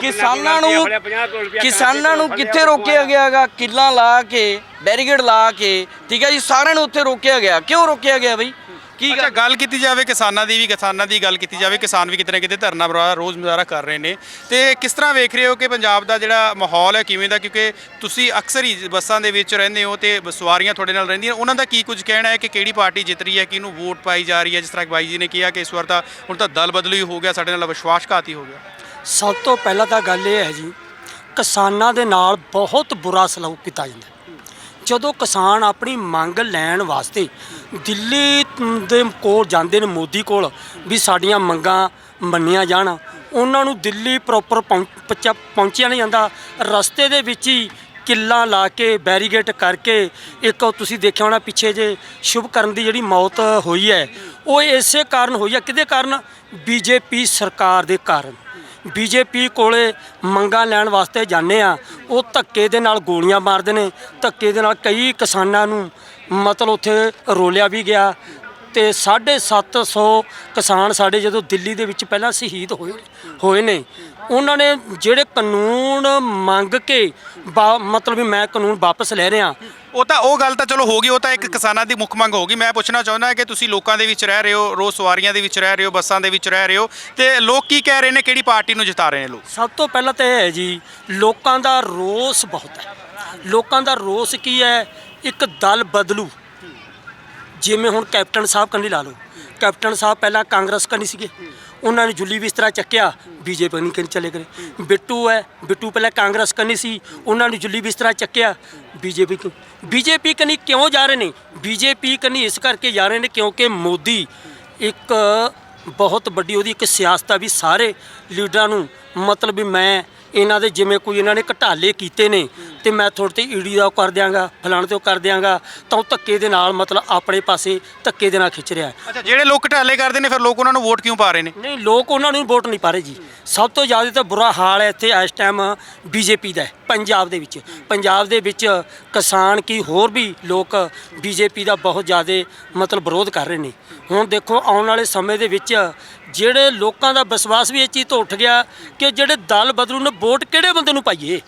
ਕਿਸਾਨਾਂ ਨੂੰ ਕਿਸਾਨਾਂ ਨੂੰ ਕਿੱਥੇ ਰੋਕਿਆ ਗਿਆ ਹੈਗਾ? ਕਿੱਲਾਂ ਲਾ ਕੇ ਬੈਰੀਗੇਡ ਲਾ ਕੇ ਠੀਕ ਹੈ ਜੀ? ਸਾਰਿਆਂ ਨੂੰ ਉੱਥੇ ਰੋਕਿਆ ਗਿਆ। ਕਿਉਂ ਰੋਕਿਆ ਗਿਆ ਬਈ? ਕੀ ਅੱਛਾ ਗੱਲ ਕੀਤੀ ਜਾਵੇ ਕਿਸਾਨਾਂ ਦੀ ਵੀ ਕਿਸਾਨਾਂ ਦੀ ਗੱਲ ਕੀਤੀ ਜਾਵੇ ਕਿਸਾਨ ਵੀ ਕਿਤੇ ਨਾ ਕਿਤੇ ਧਰਨਾ ਬਰਾ ਰੋਜ਼ ਮੁਜ਼ਾਹਰਾ ਕਰ ਰਹੇ ਨੇ। ਤੇ ਕਿਸ ਤਰ੍ਹਾਂ ਵੇਖ ਰਹੇ ਹੋ ਕਿ ਪੰਜਾਬ ਦਾ ਜਿਹੜਾ ਮਾਹੌਲ ਹੈ ਕਿਵੇਂ ਦਾ? ਕਿਉਂਕਿ ਤੁਸੀਂ ਅਕਸਰ ਹੀ ਬੱਸਾਂ ਦੇ ਵਿੱਚ ਰਹਿੰਦੇ ਹੋ ਤੇ ਸਵਾਰੀਆਂ ਤੁਹਾਡੇ ਨਾਲ ਰਹਿੰਦੀਆਂ ਉਹਨਾਂ ਦਾ ਕੀ ਕੁਝ ਕਹਿਣਾ ਹੈ ਕਿ ਕਿਹੜੀ ਪਾਰਟੀ ਜਿੱਤ ਰਹੀ ਹੈ? ਕਿਹਨੂੰ ਵੋਟ ਪਾਈ ਜਾ ਰਹੀ ਹੈ? ਜਿਸ ਤਰ੍ਹਾਂ ਕਿ ਬਾਈ ਜੀ ਨੇ ਕਿਹਾ ਕਿ ਇਸ ਵਾਰ ਤਾਂ ਹੁਣ ਤਾਂ ਦਲ ਬਦਲੀ ਹੋ ਗਿਆ ਸਾਡੇ ਨਾਲ ਵਿਸ਼ਵਾਸਘਾਤੀ ਹੋ ਗਿਆ। ਸਭ ਤੋਂ ਪਹਿਲਾਂ ਤਾਂ ਗੱਲ ਇਹ ਹੈ ਜੀ ਕਿਸਾਨਾਂ ਦੇ ਨਾਲ ਬਹੁਤ ਬੁਰਾ ਸਲੂਕ ਕੀਤਾ ਜਾਂਦਾ ਹੈ। ਜਦੋਂ ਕਿਸਾਨ ਆਪਣੀ ਮੰਗ ਲੈਣ ਵਾਸਤੇ ਦਿੱਲੀ ਦੇ ਕੋਲ ਜਾਂਦੇ ਨੇ ਮੋਦੀ ਕੋਲ ਵੀ ਸਾਡੀਆਂ ਮੰਗਾਂ ਮੰਨੀਆਂ ਜਾਣ, ਉਹਨਾਂ ਨੂੰ ਦਿੱਲੀ ਪ੍ਰੋਪਰ ਪਹੁੰਚਿਆ ਨਹੀਂ ਜਾਂਦਾ। ਰਸਤੇ ਦੇ ਵਿੱਚ ਹੀ ਕਿੱਲਾ ਲਾ ਕੇ, ਬੈਰੀਗੇਟ ਕਰਕੇ ਇੱਕ ਤੁਸੀਂ ਦੇਖਿਆ ਹੋਣਾ ਪਿੱਛੇ ਜੇ ਸ਼ੁਭਕਰਨ ਦੀ ਜਿਹੜੀ ਮੌਤ ਹੋਈ ਹੈ, ਉਹ ਇਸੇ ਕਾਰਨ ਹੋਈ ਹੈ। ਕਿਹਦੇ ਕਾਰਨ? ਬੀਜੇਪੀ ਸਰਕਾਰ ਦੇ ਕਾਰਨ। ਬੀਜੇਪੀ ਕੋਲੇ ਮੰਗਾਂ ਲੈਣ ਵਾਸਤੇ ਜਾਂਦੇ ਆ, ਉਹ ਧੱਕੇ ਦੇ ਨਾਲ ਗੋਲੀਆਂ ਮਾਰਦੇ ਨੇ, ਧੱਕੇ ਦੇ ਨਾਲ ਕਈ ਕਿਸਾਨਾਂ ਨੂੰ ਮਤਲਬ ਉੱਥੇ ਰੋਲਿਆ ਵੀ ਗਿਆ ਤੇ 750 ਕਿਸਾਨ ਸਾਡੇ ਜਦੋਂ ਦਿੱਲੀ ਦੇ ਵਿੱਚ ਪਹਿਲਾਂ ਸ਼ਹੀਦ ਹੋਏ ਹੋਏ ਨੇ, ਉਹਨਾਂ ਨੇ ਜਿਹੜੇ ਕਾਨੂੰਨ ਮੰਗ ਕੇ ਵਾ- ਮਤਲਬ ਵੀ ਮੈਂ ਕਾਨੂੰਨ ਵਾਪਸ ਲੈ ਰਿਹਾ ਉਹ ਤਾਂ ਉਹ ਗੱਲ ਤਾਂ ਚਲੋ ਹੋ ਗਈ, ਉਹ ਤਾਂ ਇੱਕ ਕਿਸਾਨਾਂ ਦੀ ਮੁੱਖ ਮੰਗ ਹੋ ਗਈ। ਮੈਂ ਪੁੱਛਣਾ ਚਾਹੁੰਦਾ ਕਿ ਤੁਸੀਂ ਲੋਕਾਂ ਦੇ ਵਿੱਚ ਰਹਿ ਰਹੇ ਹੋ, ਰੋਜ਼ ਸਵਾਰੀਆਂ ਦੇ ਵਿੱਚ ਰਹਿ ਰਹੇ ਹੋ, ਬੱਸਾਂ ਦੇ ਵਿੱਚ ਰਹਿ ਰਹੇ ਹੋ ਤੇ ਲੋਕ ਕੀ ਕਹਿ ਰਹੇ ਨੇ, ਕਿਹੜੀ ਪਾਰਟੀ ਨੂੰ ਜਿਤਾ ਰਹੇ ਨੇ ਲੋਕ? ਸਭ ਤੋਂ ਪਹਿਲਾਂ ਤਾਂ ਇਹ ਹੈ ਜੀ, ਲੋਕਾਂ ਦਾ ਰੋਸ ਬਹੁਤ ਹੈ। ਲੋਕਾਂ ਦਾ ਰੋਸ ਕੀ ਹੈ? ਇੱਕ ਦਲ ਬਦਲੂ। ਜਿਵੇਂ ਹੁਣ ਕੈਪਟਨ ਸਾਹਿਬ ਕੰਨੀ ਲਾ ਲਓ। ਕੈਪਟਨ ਸਾਹਿਬ ਪਹਿਲਾਂ ਕਾਂਗਰਸ ਕੰਨੀ ਸੀਗੇ। ਉਹਨਾਂ ਨੇ ਜੁੱਲੀ ਬਿਸਤਰਾ ਚੱਕਿਆ, ਬੀਜੇਪੀ ਨਹੀਂ ਕੰਨੀ ਚਲੇ ਗਏ ਬਿੱਟੂ ਹੈ, ਬਿੱਟੂ ਪਹਿਲਾਂ ਕਾਂਗਰਸ ਕੰਨੀ ਸੀ, ਉਹਨਾਂ ਨੇ ਜੁੱਲੀ ਬਿਸਤਰਾ ਚੱਕਿਆ, ਬੀਜੇਪੀ ਕੋ ਬੀਜੇਪੀ ਕੰਨੀ ਕਿਉਂ ਜਾ ਰਹੇ ਨੇ? ਬੀਜੇਪੀ ਕੰਨੀ ਇਸ ਕਰਕੇ ਜਾ ਰਹੇ ਨੇ ਕਿਉਂਕਿ ਮੋਦੀ ਇੱਕ ਬਹੁਤ ਵੱਡੀ, ਉਹਦੀ ਇੱਕ ਸਿਆਸਤ ਆ ਵੀ ਸਾਰੇ ਲੀਡਰਾਂ ਨੂੰ ਮਤਲਬ ਵੀ ਮੈਂ ਇਹਨਾਂ ਦੇ ਜਿਵੇਂ ਕੋਈ ਇਹਨਾਂ ਨੇ ਘਟਾਲੇ ਕੀਤੇ ਨੇ ਤੇ ਮੈਂ ਤੁਹਾਡੇ ਤੇ ਈਡੀ ਦਾ ਕਰ ਦਿਆਂਗਾ ਫਲਾਣ ਤੇ ਉਹ ਕਰ ਦਿਆਂਗਾ ਤਾਂ ਉਹ ਧੱਕੇ ਦੇ ਨਾਲ ਮਤਲਬ ਆਪਣੇ ਪਾਸੇ ਧੱਕੇ ਦੇ ਨਾਲ ਖਿੱਚ ਰਿਹਾ। ਹੈ। ਅੱਛਾ ਜਿਹੜੇ ਲੋਕ ਘਟਾਲੇ ਕਰਦੇ ਨੇ ਫਿਰ ਲੋਕ ਉਹਨਾਂ ਨੂੰ ਵੋਟ ਕਿਉਂ ਪਾ ਰਹੇ ਨੇ? ਨਹੀਂ ਲੋਕ ਉਹਨਾਂ ਨੂੰ ਵੋਟ ਨਹੀਂ ਪਾ ਰਹੇ ਜੀ। ਸਭ ਤੋਂ ਜ਼ਿਆਦਾ ਤਾਂ ਬੁਰਾ ਹਾਲ ਹੈ ਇੱਥੇ ਇਸ ਟਾਈਮ ਬੀਜੇਪੀ ਦਾ ਹੈ, ਪੰਜਾਬ ਦੇ ਵਿੱਚ। ਪੰਜਾਬ ਦੇ ਵਿੱਚ ਕਿਸਾਨ ਕੀ ਹੋਰ ਵੀ ਲੋਕ ਬੀਜੇਪੀ ਦਾ ਬਹੁਤ ਜ਼ਿਆਦਾ ਮਤਲਬ ਵਿਰੋਧ ਕਰ ਰਹੇ ਨੇ। ਹੁਣ ਦੇਖੋ, ਆਉਣ ਵਾਲੇ ਸਮੇਂ ਦੇ ਵਿੱਚ ਜਿਹੜੇ ਲੋਕਾਂ ਦਾ ਵਿਸ਼ਵਾਸ ਵੀ ਇਹ ਚੀਜ਼ ਤੋਂ ਉੱਠ ਗਿਆ ਕਿ ਜਿਹੜੇ ਦਲ ਬਦਲੂ ਨੇ, ਵੋਟ ਕਿਹੜੇ ਬੰਦੇ ਨੂੰ ਪਾਈਏ?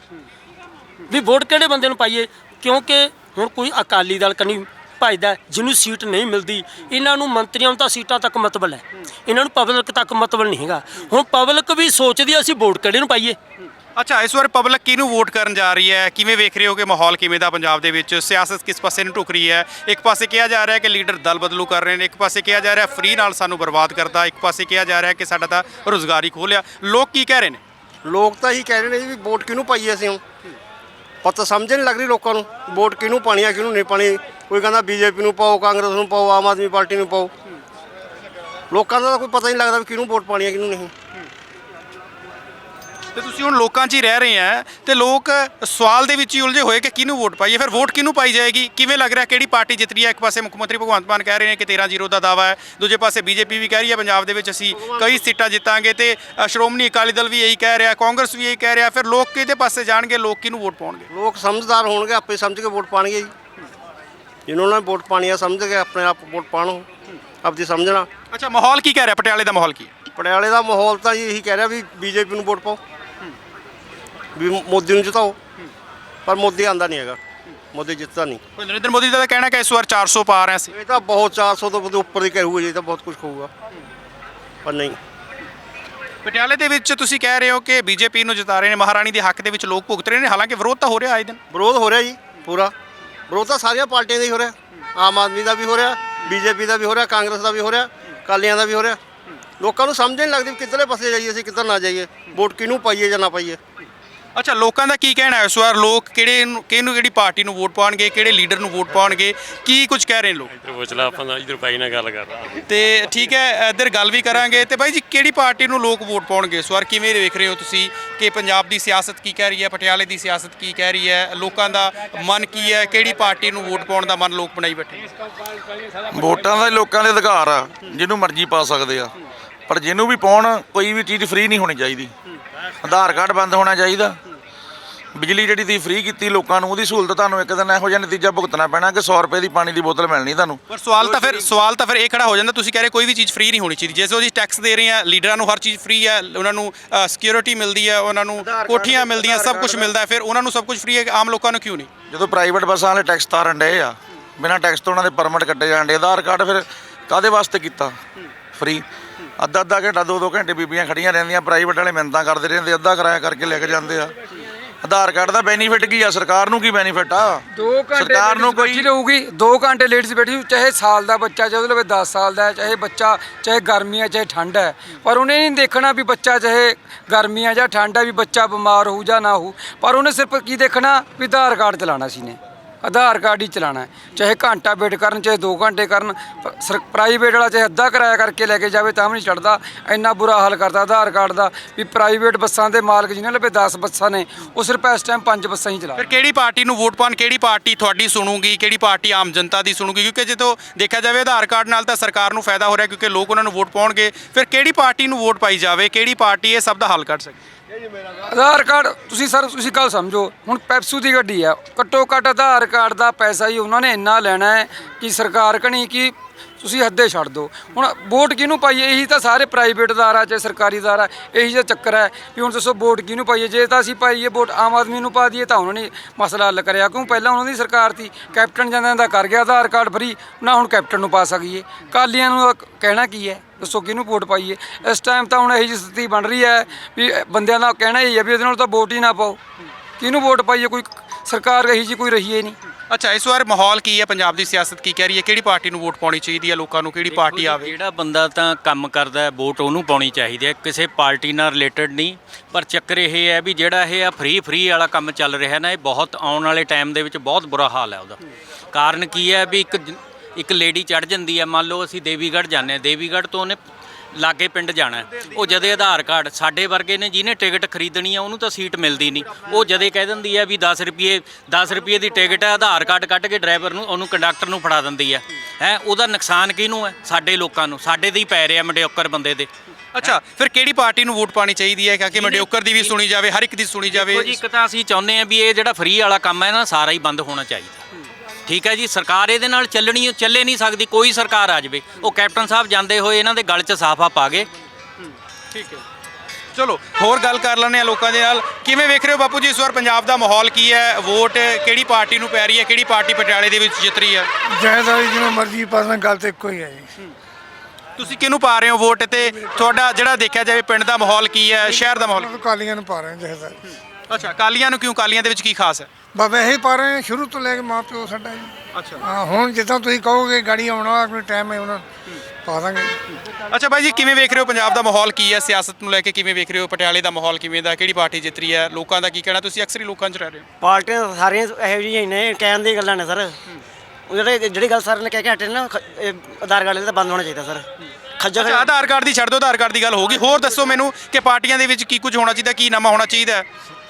ਵੀ ਵੋਟ ਕਿਹੜੇ ਬੰਦੇ ਨੂੰ ਪਾਈਏ? ਕਿਉਂਕਿ ਹੁਣ ਕੋਈ ਅਕਾਲੀ ਦਲ ਕਨੀ ਭਜਦਾ ਜਿਹਨੂੰ ਸੀਟ ਨਹੀਂ ਮਿਲਦੀ। ਇਹਨਾਂ ਨੂੰ ਮੰਤਰੀਆਂ ਨੂੰ ਤਾਂ ਸੀਟਾਂ ਤੱਕ ਮਤਲਬ ਹੈ। ਇਹਨਾਂ ਨੂੰ ਪਬਲਿਕ ਤੱਕ ਮਤਲਬ ਨਹੀਂ ਹੈਗਾ। ਹੁਣ ਪਬਲਿਕ ਵੀ ਸੋਚਦੀ ਅਸੀਂ ਵੋਟ ਕਿਹੜੇ ਨੂੰ ਪਾਈਏ? ਅੱਛਾ, ਇਸ ਵਾਰ ਪਬਲਿਕ ਕਿਹਨੂੰ ਵੋਟ ਕਰਨ ਜਾ ਰਹੀ ਹੈ? ਕਿਵੇਂ ਵੇਖ ਰਹੇ ਹੋ ਕਿ ਮਾਹੌਲ ਕਿਵੇਂ ਦਾ ਪੰਜਾਬ ਦੇ ਵਿੱਚ? ਸਿਆਸਤ ਕਿਸ ਪਾਸੇ ਨੂੰ ਢੁਕ ਰਹੀ ਹੈ? ਇੱਕ ਪਾਸੇ ਕਿਹਾ ਜਾ ਰਿਹਾ ਹੈ ਕਿ ਲੀਡਰ ਦਲ ਬਦਲੂ ਕਰ ਰਹੇ ਨੇ, ਇੱਕ ਪਾਸੇ ਕਿਹਾ ਜਾ ਰਿਹਾ ਫ੍ਰੀ ਨਾਲ ਸਾਨੂੰ ਬਰਬਾਦ ਕਰਦਾ, ਇੱਕ ਪਾਸੇ ਕਿਹਾ ਜਾ ਰਿਹਾ ਕਿ ਸਾਡਾ ਤਾਂ ਰੋਜ਼ਗਾਰ ਹੀ ਖੋਲਿਆ ਲੋਕ ਕੀ ਕਹਿ ਰਹੇ ਨੇ? ਲੋਕ ਤਾਂ ਇਹੀ ਕਹਿ ਰਹੇ ਨੇ ਵੀ ਵੋਟ ਕਿਹਨੂੰ ਪਾਈਏ ਅਸੀਂ ਹੁਣ? ਪਤਾ ਸਮਝ ਨਹੀਂ ਲੱਗ ਰਹੀ ਲੋਕਾਂ ਨੂੰ ਵੋਟ ਕਿਹਨੂੰ ਪਾਣੀ ਆ, ਕਿਹਨੂੰ ਨਹੀਂ ਪਾਣੀ ਕੋਈ ਕਹਿੰਦਾ ਬੀਜੇਪੀ ਨੂੰ ਪਾਓ, ਕਾਂਗਰਸ ਨੂੰ ਪਾਓ, ਆਮ ਆਦਮੀ ਪਾਰਟੀ ਨੂੰ ਪਾਓ। ਲੋਕਾਂ ਦਾ ਤਾਂ ਕੋਈ ਪਤਾ ਨਹੀਂ ਲੱਗਦਾ ਵੀ ਕਿਹਨੂੰ ਵੋਟ ਪਾਣੀ ਆ, ਕਿਹਨੂੰ ਨਹੀਂ। ਤੇ ਤੁਸੀਂ ਹੁਣ ਲੋਕਾਂ 'ਚ ਹੀ ਰਹਿ ਰਹੇ ਆ ਤੇ ਲੋਕ ਸਵਾਲ ਦੇ ਵਿੱਚ ਹੀ ਉਲਝੇ ਹੋਏ ਕਿ ਕਿਹਨੂੰ ਵੋਟ ਪਾਈਏ? ਫਿਰ ਵੋਟ ਕਿਹਨੂੰ ਪਾਈ ਜਾਏਗੀ? ਕਿਵੇਂ ਲੱਗ ਰਿਹਾ? ਕਿਹੜੀ ਪਾਰਟੀ ਜਿੱਤ ਰਹੀ ਹੈ? ਇੱਕ ਪਾਸੇ ਮੁੱਖ ਮੰਤਰੀ ਭਗਵੰਤ ਮਾਨ ਕਹਿ ਰਹੇ ਨੇ ਕਿ 13-0 ਦਾ ਦਾਵਾ ਹੈ। ਦੂਜੇ ਪਾਸੇ ਬੀਜੇਪੀ ਵੀ ਕਹਿ ਰਹੀ ਹੈ ਪੰਜਾਬ ਦੇ ਵਿੱਚ ਅਸੀਂ ਕਈ ਸੀਟਾਂ ਜਿੱਤਾਂਗੇ ਤੇ ਸ਼੍ਰੋਮਣੀ ਅਕਾਲੀ ਦਲ ਵੀ ਇਹੀ ਕਹਿ ਰਿਹਾ ਕਾਂਗਰਸ ਵੀ ਇਹੀ ਕਹਿ ਰਿਹਾ। ਫਿਰ ਲੋਕ ਕਿਹਦੇ ਪਾਸੇ ਜਾਣਗੇ? ਲੋਕ ਕਿਹਨੂੰ ਵੋਟ ਪਾਉਣਗੇ? ਲੋਕ ਸਮਝਦਾਰ ਹੋਣਗੇ ਆਪੇ ਸਮਝ ਕੇ ਵੋਟ ਪਾਣਗੇ ਜੀ। ਜਿਨ੍ਹਾਂ ਨੇ ਵੋਟ ਪਾਣੀ ਆ ਸਮਝ ਕੇ ਆਪਣੇ ਆਪ ਵੋਟ ਪਾਣੋ। ਆਪਦੀ ਸਮਝਣਾ ਅੱਛਾ ਮਾਹੌਲ ਕੀ ਕਹਿ ਰਿਹਾ? ਪਟਿਆਲੇ ਦਾ ਮਾਹੌਲ ਕੀ? ਹੈ ਪਟਿਆਲੇ ਦਾ ਮਾਹੌਲ ਤਾਂ ਜੀ ਇਹੀ ਕਹਿ ਰਿਹਾ ਵੀ ਬੀਜੇਪੀ ਨੂੰ ਵੋਟ ਪਾਓ। ਵੀ ਮੋਦੀ ਨੂੰ ਜਿਤਾਓ। ਪਰ ਮੋਦੀ ਆਂਦਾ ਨਹੀਂ ਹੈਗਾ। ਮੋਦੀ ਜਿੱਤਦਾ ਨਹੀਂ। ਕੋਈ ਨਰਿੰਦਰ ਮੋਦੀ ਦਾ ਕਹਿਣਾ ਕਿ ਇਸ ਵਾਰ 400 ਪਾ ਰਹੇ ਸੀ। ਇਹ ਤਾਂ ਬਹੁਤ 400 ਤੋਂ ਉੱਪਰ ਹੀ ਕਰੂਗਾ ਜੀ ਤਾਂ ਬਹੁਤ ਕੁਝ ਖਾਊਗਾ ਪਰ ਨਹੀਂ। ਪਟਿਆਲੇ ਦੇ ਵਿੱਚ ਤੁਸੀਂ ਕਹਿ ਰਹੇ ਹੋ ਕਿ ਬੀਜੇਪੀ ਨੂੰ ਜਿਤਾ ਰਹੇ ਨੇ ਮਹਾਰਾਣੀ ਦੇ ਹੱਕ ਦੇ ਵਿੱਚ ਲੋਕ ਭੁਗਤ ਰਹੇ ਨੇ। ਹਾਲਾਂਕਿ ਵਿਰੋਧ ਤਾਂ ਹੋ ਰਿਹਾ ਆਏ ਦਿਨ। ਵਿਰੋਧ ਹੋ ਰਿਹਾ ਜੀ ਪੂਰਾ। ਵਿਰੋਧ ਤਾਂ ਸਾਰੀਆਂ ਪਾਰਟੀਆਂ ਦਾ ਹੀ ਹੋ ਰਿਹਾ। ਆਮ ਆਦਮੀ ਦਾ ਵੀ ਹੋ ਰਿਹਾ ਬੀਜੇਪੀ ਦਾ ਵੀ ਹੋ ਰਿਹਾ ਕਾਂਗਰਸ ਦਾ ਵੀ ਹੋ ਰਿਹਾ ਅਕਾਲੀਆਂ ਦਾ ਵੀ ਹੋ ਰਿਹਾ। ਲੋਕਾਂ ਨੂੰ ਸਮਝ ਨਹੀਂ ਲੱਗਦੀ ਕਿੱਧਰਲੇ ਪਾਸੇ ਜਾਈਏ ਅਸੀਂ ਕਿੱਧਰ ਨਾ ਜਾਈਏ। ਵੋਟ ਕਿਹਨੂੰ ਪਾਈਏ ਜਾਂ ਨਾ ਪਾਈਏ। ਅੱਛਾ ਲੋਕਾਂ ਦਾ ਕੀ ਕਹਿਣਾ ਹੈ ਇਸ ਵਾਰ? ਲੋਕ ਕਿਹੜੇ ਨੂੰ ਕਿਹਨੂੰ ਕਿਹੜੀ ਪਾਰਟੀ ਨੂੰ ਵੋਟ ਪਾਉਣਗੇ? ਕਿਹੜੇ ਲੀਡਰ ਨੂੰ ਵੋਟ ਪਾਉਣਗੇ? ਕੀ ਕੁਝ ਕਹਿ ਰਹੇ ਨੇ ਲੋਕ? ਇੱਧਰ ਪੁੱਛ ਲਾ ਆਪਾਂ ਤਾਂ ਇੱਧਰ ਬਾਈ ਨਾਲ ਗੱਲ ਕਰ ਰਹਾ ਤੇ ਠੀਕ ਹੈ ਇੱਧਰ ਗੱਲ ਵੀ ਕਰਾਂਗੇ। ਤੇ ਬਾਈ ਜੀ ਕਿਹੜੀ ਪਾਰਟੀ ਨੂੰ ਲੋਕ ਵੋਟ ਪਾਉਣਗੇ ਇਸ ਵਾਰ? ਕਿਵੇਂ ਵੇਖ ਰਹੇ ਹੋ ਤੁਸੀਂ ਕਿ ਪੰਜਾਬ ਦੀ ਸਿਆਸਤ ਕੀ ਕਹਿ ਰਹੀ ਹੈ? ਪਟਿਆਲੇ ਦੀ ਸਿਆਸਤ ਕੀ ਕਹਿ ਰਹੀ ਹੈ? ਲੋਕਾਂ ਦਾ ਮਨ ਕੀ ਹੈ? ਕਿਹੜੀ ਪਾਰਟੀ ਨੂੰ ਵੋਟ ਪਾਉਣ ਦਾ ਮਨ ਲੋਕ ਬਣਾਈ ਬੈਠੇ ਨੇ? ਵੋਟਾਂ ਦਾ ਲੋਕਾਂ ਦੇ ਅਧਿਕਾਰ ਆ ਜਿਹਨੂੰ ਮਰਜ਼ੀ ਪਾ ਸਕਦੇ ਆ। ਪਰ ਜਿਹਨੂੰ ਵੀ ਪਾਉਣ ਕੋਈ ਵੀ ਚੀਜ਼ ਫ੍ਰੀ ਨਹੀਂ ਹੋਣੀ ਚਾਹੀਦੀ। ਆਧਾਰ ਕਾਰਡ ਬੰਦ ਹੋਣਾ ਚਾਹੀਦਾ। ਬਿਜਲੀ ਜਿਹੜੀ ਤੁਸੀਂ ਫ੍ਰੀ ਕੀਤੀ ਲੋਕਾਂ ਨੂੰ ਉਹਦੀ ਸਹੂਲਤ ਤੁਹਾਨੂੰ ਇੱਕ ਦਿਨ ਇਹੋ ਜਿਹਾ ਨਤੀਜਾ ਭੁਗਤਣਾ ਪੈਣਾ ਕਿ 100 ਰੁਪਏ ਦੀ ਪਾਣੀ ਦੀ ਬੋਤਲ ਮਿਲਣੀ ਤੁਹਾਨੂੰ। ਪਰ ਸਵਾਲ ਤਾਂ ਫਿਰ ਸਵਾਲ ਤਾਂ ਫਿਰ ਇਹ ਖੜਾ ਹੋ ਜਾਂਦਾ ਤੁਸੀਂ ਕਹਿ ਰਹੇ ਕੋਈ ਵੀ ਚੀਜ਼ ਫ੍ਰੀ ਨਹੀਂ ਹੋਣੀ ਚਾਹੀਦੀ। ਜਿਵੇਂ ਉਹਦੀ ਟੈਕਸ ਦੇ ਰਹੇ ਆ ਲੀਡਰਾਂ ਨੂੰ ਹਰ ਚੀਜ਼ ਫ੍ਰੀ ਹੈ ਉਹਨਾਂ ਨੂੰ ਸਿਕਿਉਰਿਟੀ ਮਿਲਦੀ ਹੈ ਉਹਨਾਂ ਨੂੰ ਕੋਠੀਆਂ ਮਿਲਦੀਆਂ ਸਭ ਕੁਝ ਮਿਲਦਾ ਫਿਰ ਉਹਨਾਂ ਨੂੰ ਸਭ ਕੁਝ ਫ੍ਰੀ ਹੈ ਆਮ ਲੋਕਾਂ ਨੂੰ ਕਿਉਂ ਨਹੀਂ? ਜਦੋਂ ਪ੍ਰਾਈਵੇਟ ਬੱਸਾਂ ਵਾਲੇ ਟੈਕਸ ਤਾਰਨ ਡਏ ਆ ਬਿਨਾਂ ਟੈਕਸ ਤੋਂ ਉਹਨਾਂ ਦੇ ਪਰਮਿਟ ਕੱਟੇ ਡੇ ਆਧਾਰ ਕਾਰਡ ਫਿਰ ਕਾਦੇ ਵਾਸਤੇ ਕੀਤਾ? ਫ੍ਰੀ ਅੱਧਾ ਅੱਧਾ ਘੰਟਾ ਦੋ ਦੋ ਘੰਟੇ ਬੀਬੀਆਂ ਖੜੀਆਂ ਰਹਿੰਦੀਆਂ ਪ੍ਰਾਈਵੇਟ ਵਾਲੇ ਮਿੰਤਾਂ ਕਰਦੇ ਰਹਿੰਦੇ ਅੱਧਾ ਕਿਰਾਇਆ ਕਰਕੇ ਲੈ ਕੇ ਜਾਂਦੇ ਆ। ਆਧਾਰ ਕਾਰਡ ਦਾ ਬੈਨੀਫਿਟ ਕੀ ਆ? ਸਰਕਾਰ ਨੂੰ ਕੀ ਬੈਨੀਫਿਟ ਆ? 2 ਘੰਟੇ ਸਰਕਾਰ ਨੂੰ ਕੋਈ ਰਹੂਗੀ 2 ਘੰਟੇ ਲੇਡੀਜ਼ ਬੈਠੀ ਚਾਹੇ ਸਾਲ ਦਾ ਬੱਚਾ ਚਾਹੇ ਉਹਦੇ ਲਵੇ 10 ਸਾਲ ਦਾ ਚਾਹੇ ਬੱਚਾ ਚਾਹੇ ਗਰਮੀ ਹੈ ਚਾਹੇ ਠੰਡ ਹੈ। ਪਰ ਉਹਨੇ ਨਹੀਂ ਦੇਖਣਾ ਵੀ ਬੱਚਾ ਚਾਹੇ ਗਰਮੀ ਹੈ ਜਾਂ ਠੰਡ ਹੈ ਵੀ ਬੱਚਾ ਬਿਮਾਰ ਹੋਊ ਜਾਂ ਨਾ ਹੋਊ। ਪਰ ਉਹਨੇ ਸਿਰਫ ਕੀ ਦੇਖਣਾ? ਵੀ ਆਧਾਰ ਕਾਰਡ ਚਲਾਉਣਾ ਸੀ ਨੇ ਆਧਾਰ ਕਾਰਡ ਹੀ ਚਲਾਉਣਾ ਹੈ। ਚਾਹੇ ਘੰਟਾ ਵੇਟ ਕਰਨ ਚਾਹੇ 2 ਘੰਟੇ ਕਰਨ ਪ੍ਰਾਈਵੇਟ ਵਾਲਾ ਚਾਹੇ ਅੱਧਾ ਕਿਰਾਇਆ ਕਰਕੇ ਲੈ ਕੇ ਜਾਵੇ ਤਾਂ ਵੀ ਨਹੀਂ ਚੜਦਾ। ਇੰਨਾ ਬੁਰਾ ਹਾਲ ਕਰਦਾ ਆਧਾਰ ਕਾਰਡ ਦਾ ਵੀ ਪ੍ਰਾਈਵੇਟ ਬੱਸਾਂ ਦੇ ਮਾਲਕ ਜਿਨ੍ਹਾਂ ਲਵੇ 10 ਬੱਸਾਂ ਨੇ ਉਹ ਸਿਰਫ ਇਸ ਟਾਈਮ 5 ਬੱਸਾਂ ਹੀ ਚਲਾ ਫਿਰ ਕਿਹੜੀ ਪਾਰਟੀ ਨੂੰ ਵੋਟ ਪਾਉਣ ਕਿਹੜੀ ਪਾਰਟੀ ਤੁਹਾਡੀ ਸੁਣੂਗੀ ਕਿਹੜੀ ਪਾਰਟੀ ਆਮ ਜਨਤਾ ਦੀ ਸੁਣੂਗੀ? ਕਿਉਂਕਿ ਜਦੋਂ ਦੇਖਿਆ ਜਾਵੇ ਆਧਾਰ ਕਾਰਡ ਨਾਲ ਤਾਂ ਸਰਕਾਰ ਨੂੰ ਫਾਇਦਾ ਹੋ ਰਿਹਾ ਕਿਉਂਕਿ ਲੋਕ ਉਹਨਾਂ ਨੂੰ ਵੋਟ ਪਾਉਣਗੇ। ਫਿਰ ਕਿਹੜੀ ਪਾਰਟੀ ਨੂੰ ਵੋਟ ਪਾਈ ਜਾਵੇ? ਕਿਹੜੀ ਪਾਰਟੀ ਇਹ ਸਭ ਦਾ ਹੱਲ ਕੱਢ ਸਕਦੀ? ਆਧਾਰ ਕਾਰਡ, ਤੁਸੀਂ ਸਰ, ਤੁਸੀਂ ਗੱਲ ਸਮਝੋ। ਹੁਣ ਪੈਪਸੂ ਦੀ ਗੱਡੀ ਆ। ਘੱਟੋ ਘੱਟ ਆਧਾਰ ਕਾਰਡ ਦਾ ਪੈਸਾ ਹੀ ਉਹਨਾਂ ਨੇ ਇੰਨਾ ਲੈਣਾ ਹੈ ਕਿ ਸਰਕਾਰ ਕਣੀ ਕਿ ਤੁਸੀਂ ਹੱਦੇ ਛੱਡ ਦਿਓ। ਹੁਣ ਵੋਟ ਕਿਹਨੂੰ ਪਾਈਏ? ਇਹੀ ਤਾਂ ਸਾਰੇ ਪ੍ਰਾਈਵੇਟ ਅਦਾਰਾ ਚਾਹੇ ਸਰਕਾਰੀ ਅਦਾਰਾ ਇਹੀ ਜਿਹਾ ਚੱਕਰ ਹੈ ਵੀ ਹੁਣ ਦੱਸੋ ਵੋਟ ਕਿਹਨੂੰ ਪਾਈਏ? ਜੇ ਤਾਂ ਅਸੀਂ ਪਾਈਏ ਵੋਟ, ਆਮ ਆਦਮੀ ਨੂੰ ਪਾ ਦਈਏ ਤਾਂ ਉਹਨਾਂ ਨੇ ਮਸਲਾ ਹੱਲ ਕਰਿਆ। ਕਿਉਂ? ਪਹਿਲਾਂ ਉਹਨਾਂ ਦੀ ਸਰਕਾਰ ਸੀ। ਕੈਪਟਨ ਜਾਂਦਿਆਂ ਦਾ ਕਰ ਗਿਆ ਆਧਾਰ ਕਾਰਡ ਫਰੀ ਨਾ ਹੁਣ ਕੈਪਟਨ ਨੂੰ ਪਾ ਸਕੀਏ। ਕਾਲੀਆਂ ਨੂੰ ਕਹਿਣਾ ਕੀ ਹੈ? ਦੱਸੋ ਕਿਹਨੂੰ ਵੋਟ ਪਾਈਏ? ਇਸ ਟਾਈਮ ਤਾਂ ਹੁਣ ਇਹੀ ਜਿਹੀ ਸਥਿਤੀ ਬਣ ਰਹੀ ਹੈ ਵੀ ਬੰਦਿਆਂ ਦਾ ਕਹਿਣਾ ਹੀ ਹੈ ਵੀ ਇਹਦੇ ਨਾਲ ਤਾਂ ਵੋਟ ਹੀ ਨਾ ਪਾਓ। ਕਿਹਨੂੰ ਵੋਟ ਪਾਈਏ? ਕੋਈ ਸਰਕਾਰ ਇਹੀ ਜੀ ਕੋਈ ਰਹੀ ਹੈ ਨਹੀਂ। ਅੱਛਾ ਇਸ ਵਾਰ ਮਾਹੌਲ ਕੀ ਹੈ? ਪੰਜਾਬ ਦੀ ਸਿਆਸਤ ਕੀ ਕਹਿ ਰਹੀ ਹੈ? ਕਿਹੜੀ ਪਾਰਟੀ ਨੂੰ ਵੋਟ ਪਾਉਣੀ ਚਾਹੀਦੀ ਹੈ ਲੋਕਾਂ ਨੂੰ? ਕਿਹੜੀ ਪਾਰਟੀ ਆਵੇ? ਜਿਹੜਾ ਬੰਦਾ ਤਾਂ ਕੰਮ ਕਰਦਾ ਹੈ ਵੋਟ ਉਹਨੂੰ ਪਾਉਣੀ ਚਾਹੀਦੀ ਹੈ। ਕਿਸੇ ਪਾਰਟੀ ਨਾਲ ਰਿਲੇਟਡ ਨਹੀਂ। ਪਰ ਚੱਕਰ ਇਹ ਹੈ ਵੀ ਜਿਹੜਾ ਇਹ ਆ ਫ੍ਰੀ ਫ੍ਰੀ ਵਾਲਾ ਕੰਮ ਚੱਲ ਰਿਹਾ ਨਾ ਇਹ ਬਹੁਤ ਆਉਣ ਵਾਲੇ ਟਾਈਮ ਦੇ ਵਿੱਚ ਬਹੁਤ ਬੁਰਾ ਹਾਲ ਹੈ ਉਹਦਾ। ਕਾਰਨ ਕੀ ਹੈ ਵੀ ਇੱਕ ਜ- ਇੱਕ ਲੇਡੀ ਚੜ ਜਾਂਦੀ ਹੈ। ਮੰਨ ਲਓ ਅਸੀਂ ਦੇਵੀਗੜ੍ਹ ਜਾਂਦੇ ਹਾਂ। ਦੇਵੀਗੜ੍ਹ ਤੋਂ ਉਹਨੇ ਲਾਗੇ ਪਿੰਡ ਜਾਣਾ। ਉਹ ਜਦੇ ਆਧਾਰ ਕਾਰਡ ਸਾਡੇ ਵਰਗੇ ਨੇ ਜਿਹਨੇ ਟਿਕਟ ਖਰੀਦਣੀ ਆ ਉਹਨੂੰ ਤਾਂ ਸੀਟ ਮਿਲਦੀ ਨਹੀਂ। ਉਹ ਜਦੇ ਕਹਿ ਦਿੰਦੀ ਹੈ ਵੀ 10 ਰੁਪਏ 10 ਰੁਪਏ ਦੀ ਟਿਕਟ ਹੈ ਆਧਾਰ ਕਾਰਡ ਕੱਢ ਕੇ ਡਰਾਈਵਰ ਨੂੰ ਉਹਨੂੰ ਕੰਡਕਟਰ ਨੂੰ ਫੜਾ ਦਿੰਦੀ ਹੈ ਹੈ ਉਹਦਾ ਨੁਕਸਾਨ ਕਿਹਨੂੰ ਹੈ? ਸਾਡੇ ਲੋਕਾਂ ਨੂੰ। ਸਾਡੇ ਦੇ ਹੀ ਪੈ ਰਿਹਾ ਮੰਡਿਓਕਰ ਬੰਦੇ ਦੇ। ਅੱਛਾ ਫਿਰ ਕਿਹੜੀ ਪਾਰਟੀ ਨੂੰ ਵੋਟ ਪਾਣੀ ਚਾਹੀਦੀ ਹੈ? ਕਿਉਂਕਿ ਮੰਡਿਓਕਰ ਦੀ ਵੀ ਸੁਣੀ ਜਾਵੇ ਹਰ ਇੱਕ ਦੀ ਸੁਣੀ ਜਾਵੇ ਜੀ ਇੱਕ ਤਾਂ ਅਸੀਂ ਚਾਹੁੰਦੇ ਹਾਂ ਵੀ ਇਹ ਜਿਹੜਾ ਫ੍ਰੀ ਵਾਲਾ ਕੰਮ ਹੈ ਨਾ ਸਾਰਾ ਹੀ ਬੰਦ ਹੋਣਾ ਚਾਹੀਦਾ। ਠੀਕ ਹੈ ਜੀ ਸਰਕਾਰ ਇਹਦੇ ਨਾਲ ਚੱਲਣੀ ਚੱਲੇ ਨਹੀਂ ਸਕਦੀ ਕੋਈ ਸਰਕਾਰ ਆ ਜਾਵੇ। ਉਹ ਕੈਪਟਨ ਸਾਹਿਬ ਜਾਂਦੇ ਹੋਏ ਇਹਨਾਂ ਦੇ ਗਲ 'ਚ ਸਾਫਾ ਪਾ ਗਏ। ਠੀਕ ਹੈ। ਚਲੋ ਹੋਰ ਗੱਲ ਕਰ ਲੈਂਦੇ ਆ ਲੋਕਾਂ ਦੇ ਨਾਲ। ਕਿਵੇਂ ਵੇਖ ਰਹੇ ਹੋ ਬਾਪੂ ਜੀ ਇਸ ਵਾਰ ਪੰਜਾਬ ਦਾ ਮਾਹੌਲ ਕੀ ਹੈ? ਵੋਟ ਕਿਹੜੀ ਪਾਰਟੀ ਨੂੰ ਪੈ ਰਹੀ ਹੈ? ਕਿਹੜੀ ਪਾਰਟੀ ਪਟਿਆਲੇ ਦੇ ਵਿੱਚ ਜਿੱਤ ਰਹੀ ਹੈ? ਜੈਸਾ ਜਿਵੇਂ ਮਰਜ਼ੀ ਪਾਸਣਾ ਗੱਲ ਤੇ ਇੱਕੋ ਹੀ ਹੈ ਜੀ। ਤੁਸੀਂ ਕਿਹਨੂੰ ਪਾ ਰਹੇ ਹੋ ਵੋਟ ਤੇ? ਤੁਹਾਡਾ ਜਿਹੜਾ ਦੇਖਿਆ ਜਾਵੇ ਪਿੰਡ ਦਾ ਮਾਹੌਲ ਕੀ ਹੈ ਸ਼ਹਿਰ ਦਾ ਮਾਹੌਲ ਕਾਲੀਆਂ ਨੂੰ ਪਾ ਰਹੇ ਹਾਂ ਜੈਸਾ ਅੱਛਾ ਕਾਲੀਆਂ ਨੂੰ ਕਿਉਂ? ਕਾਲੀਆਂ ਦੇ ਵਿੱਚ ਕੀ ਖਾਸ ਹੈ? ਬਸ ਵੈਸੇ ਹੀ ਪਾ ਰਹੇ ਹਾਂ ਸ਼ੁਰੂ ਤੋਂ ਲੈ ਕੇ ਮਾਂ ਪਿਓ ਸਾਡਾ ਜੀ। ਅੱਛਾ। ਹਾਂ ਹੁਣ ਜਿੱਦਾਂ ਤੁਸੀਂ ਕਹੋਗੇ ਗਾੜੀ ਆਉਣਾ ਕੋਈ ਟਾਈਮ ਹੈ ਉਹਨਾਂ ਨੂੰ ਪਾ ਦਾਂਗੇ। ਅੱਛਾ ਬਾਈ ਜੀ ਕਿਵੇਂ ਵੇਖ ਰਹੇ ਹੋ ਪੰਜਾਬ ਦਾ ਮਾਹੌਲ ਕੀ ਹੈ? ਸਿਆਸਤ ਨੂੰ ਲੈ ਕੇ ਕਿਵੇਂ ਵੇਖ ਰਹੇ ਹੋ? ਪਟਿਆਲੇ ਦਾ ਮਾਹੌਲ ਕਿਵੇਂ ਦਾ? ਕਿਹੜੀ ਪਾਰਟੀ ਜਿੱਤ ਰਹੀ ਹੈ? ਲੋਕਾਂ ਦਾ ਕੀ ਕਹਿਣਾ? ਤੁਸੀਂ ਅਕਸਰ ਹੀ ਲੋਕਾਂ 'ਚ ਰਹਿ ਰਹੇ ਹੋ। ਪਾਰਟੀਆਂ ਤਾਂ ਸਾਰੀਆਂ ਇਹੋ ਜਿਹੀਆਂ ਹੀ ਨੇ ਕਹਿਣ ਦੀ ਗੱਲਾਂ ਨੇ ਸਰ। ਉਹ ਜਿਹੜੇ ਜਿਹੜੀ ਗੱਲ ਸਰ ਨੇ ਕਹਿ ਕੇ ਹਟੇ ਨੇ ਨਾ ਖ- ਇਹ ਆਧਾਰ ਕਾਰਡ ਤਾਂ ਬੰਦ ਹੋਣਾ ਚਾਹੀਦਾ ਸਰ। ਖੱਜਾ ਅੱਛਾ ਆਧਾਰ ਕਾਰਡ ਦੀ ਛੱਡ ਦਿਓ ਆਧਾਰ ਕਾਰਡ ਦੀ ਗੱਲ ਹੋਗੀ ਹੋਰ ਦੱਸੋ ਮੈਨੂੰ ਕਿ ਪਾਰਟੀਆਂ ਦੇ ਵਿੱਚ ਕੀ ਕੁਝ ਹੋਣਾ ਚਾਹੀਦਾ ਕੀ ਨਵਾਂ ਹੋਣਾ ਚਾਹੀਦਾ ਹੈ?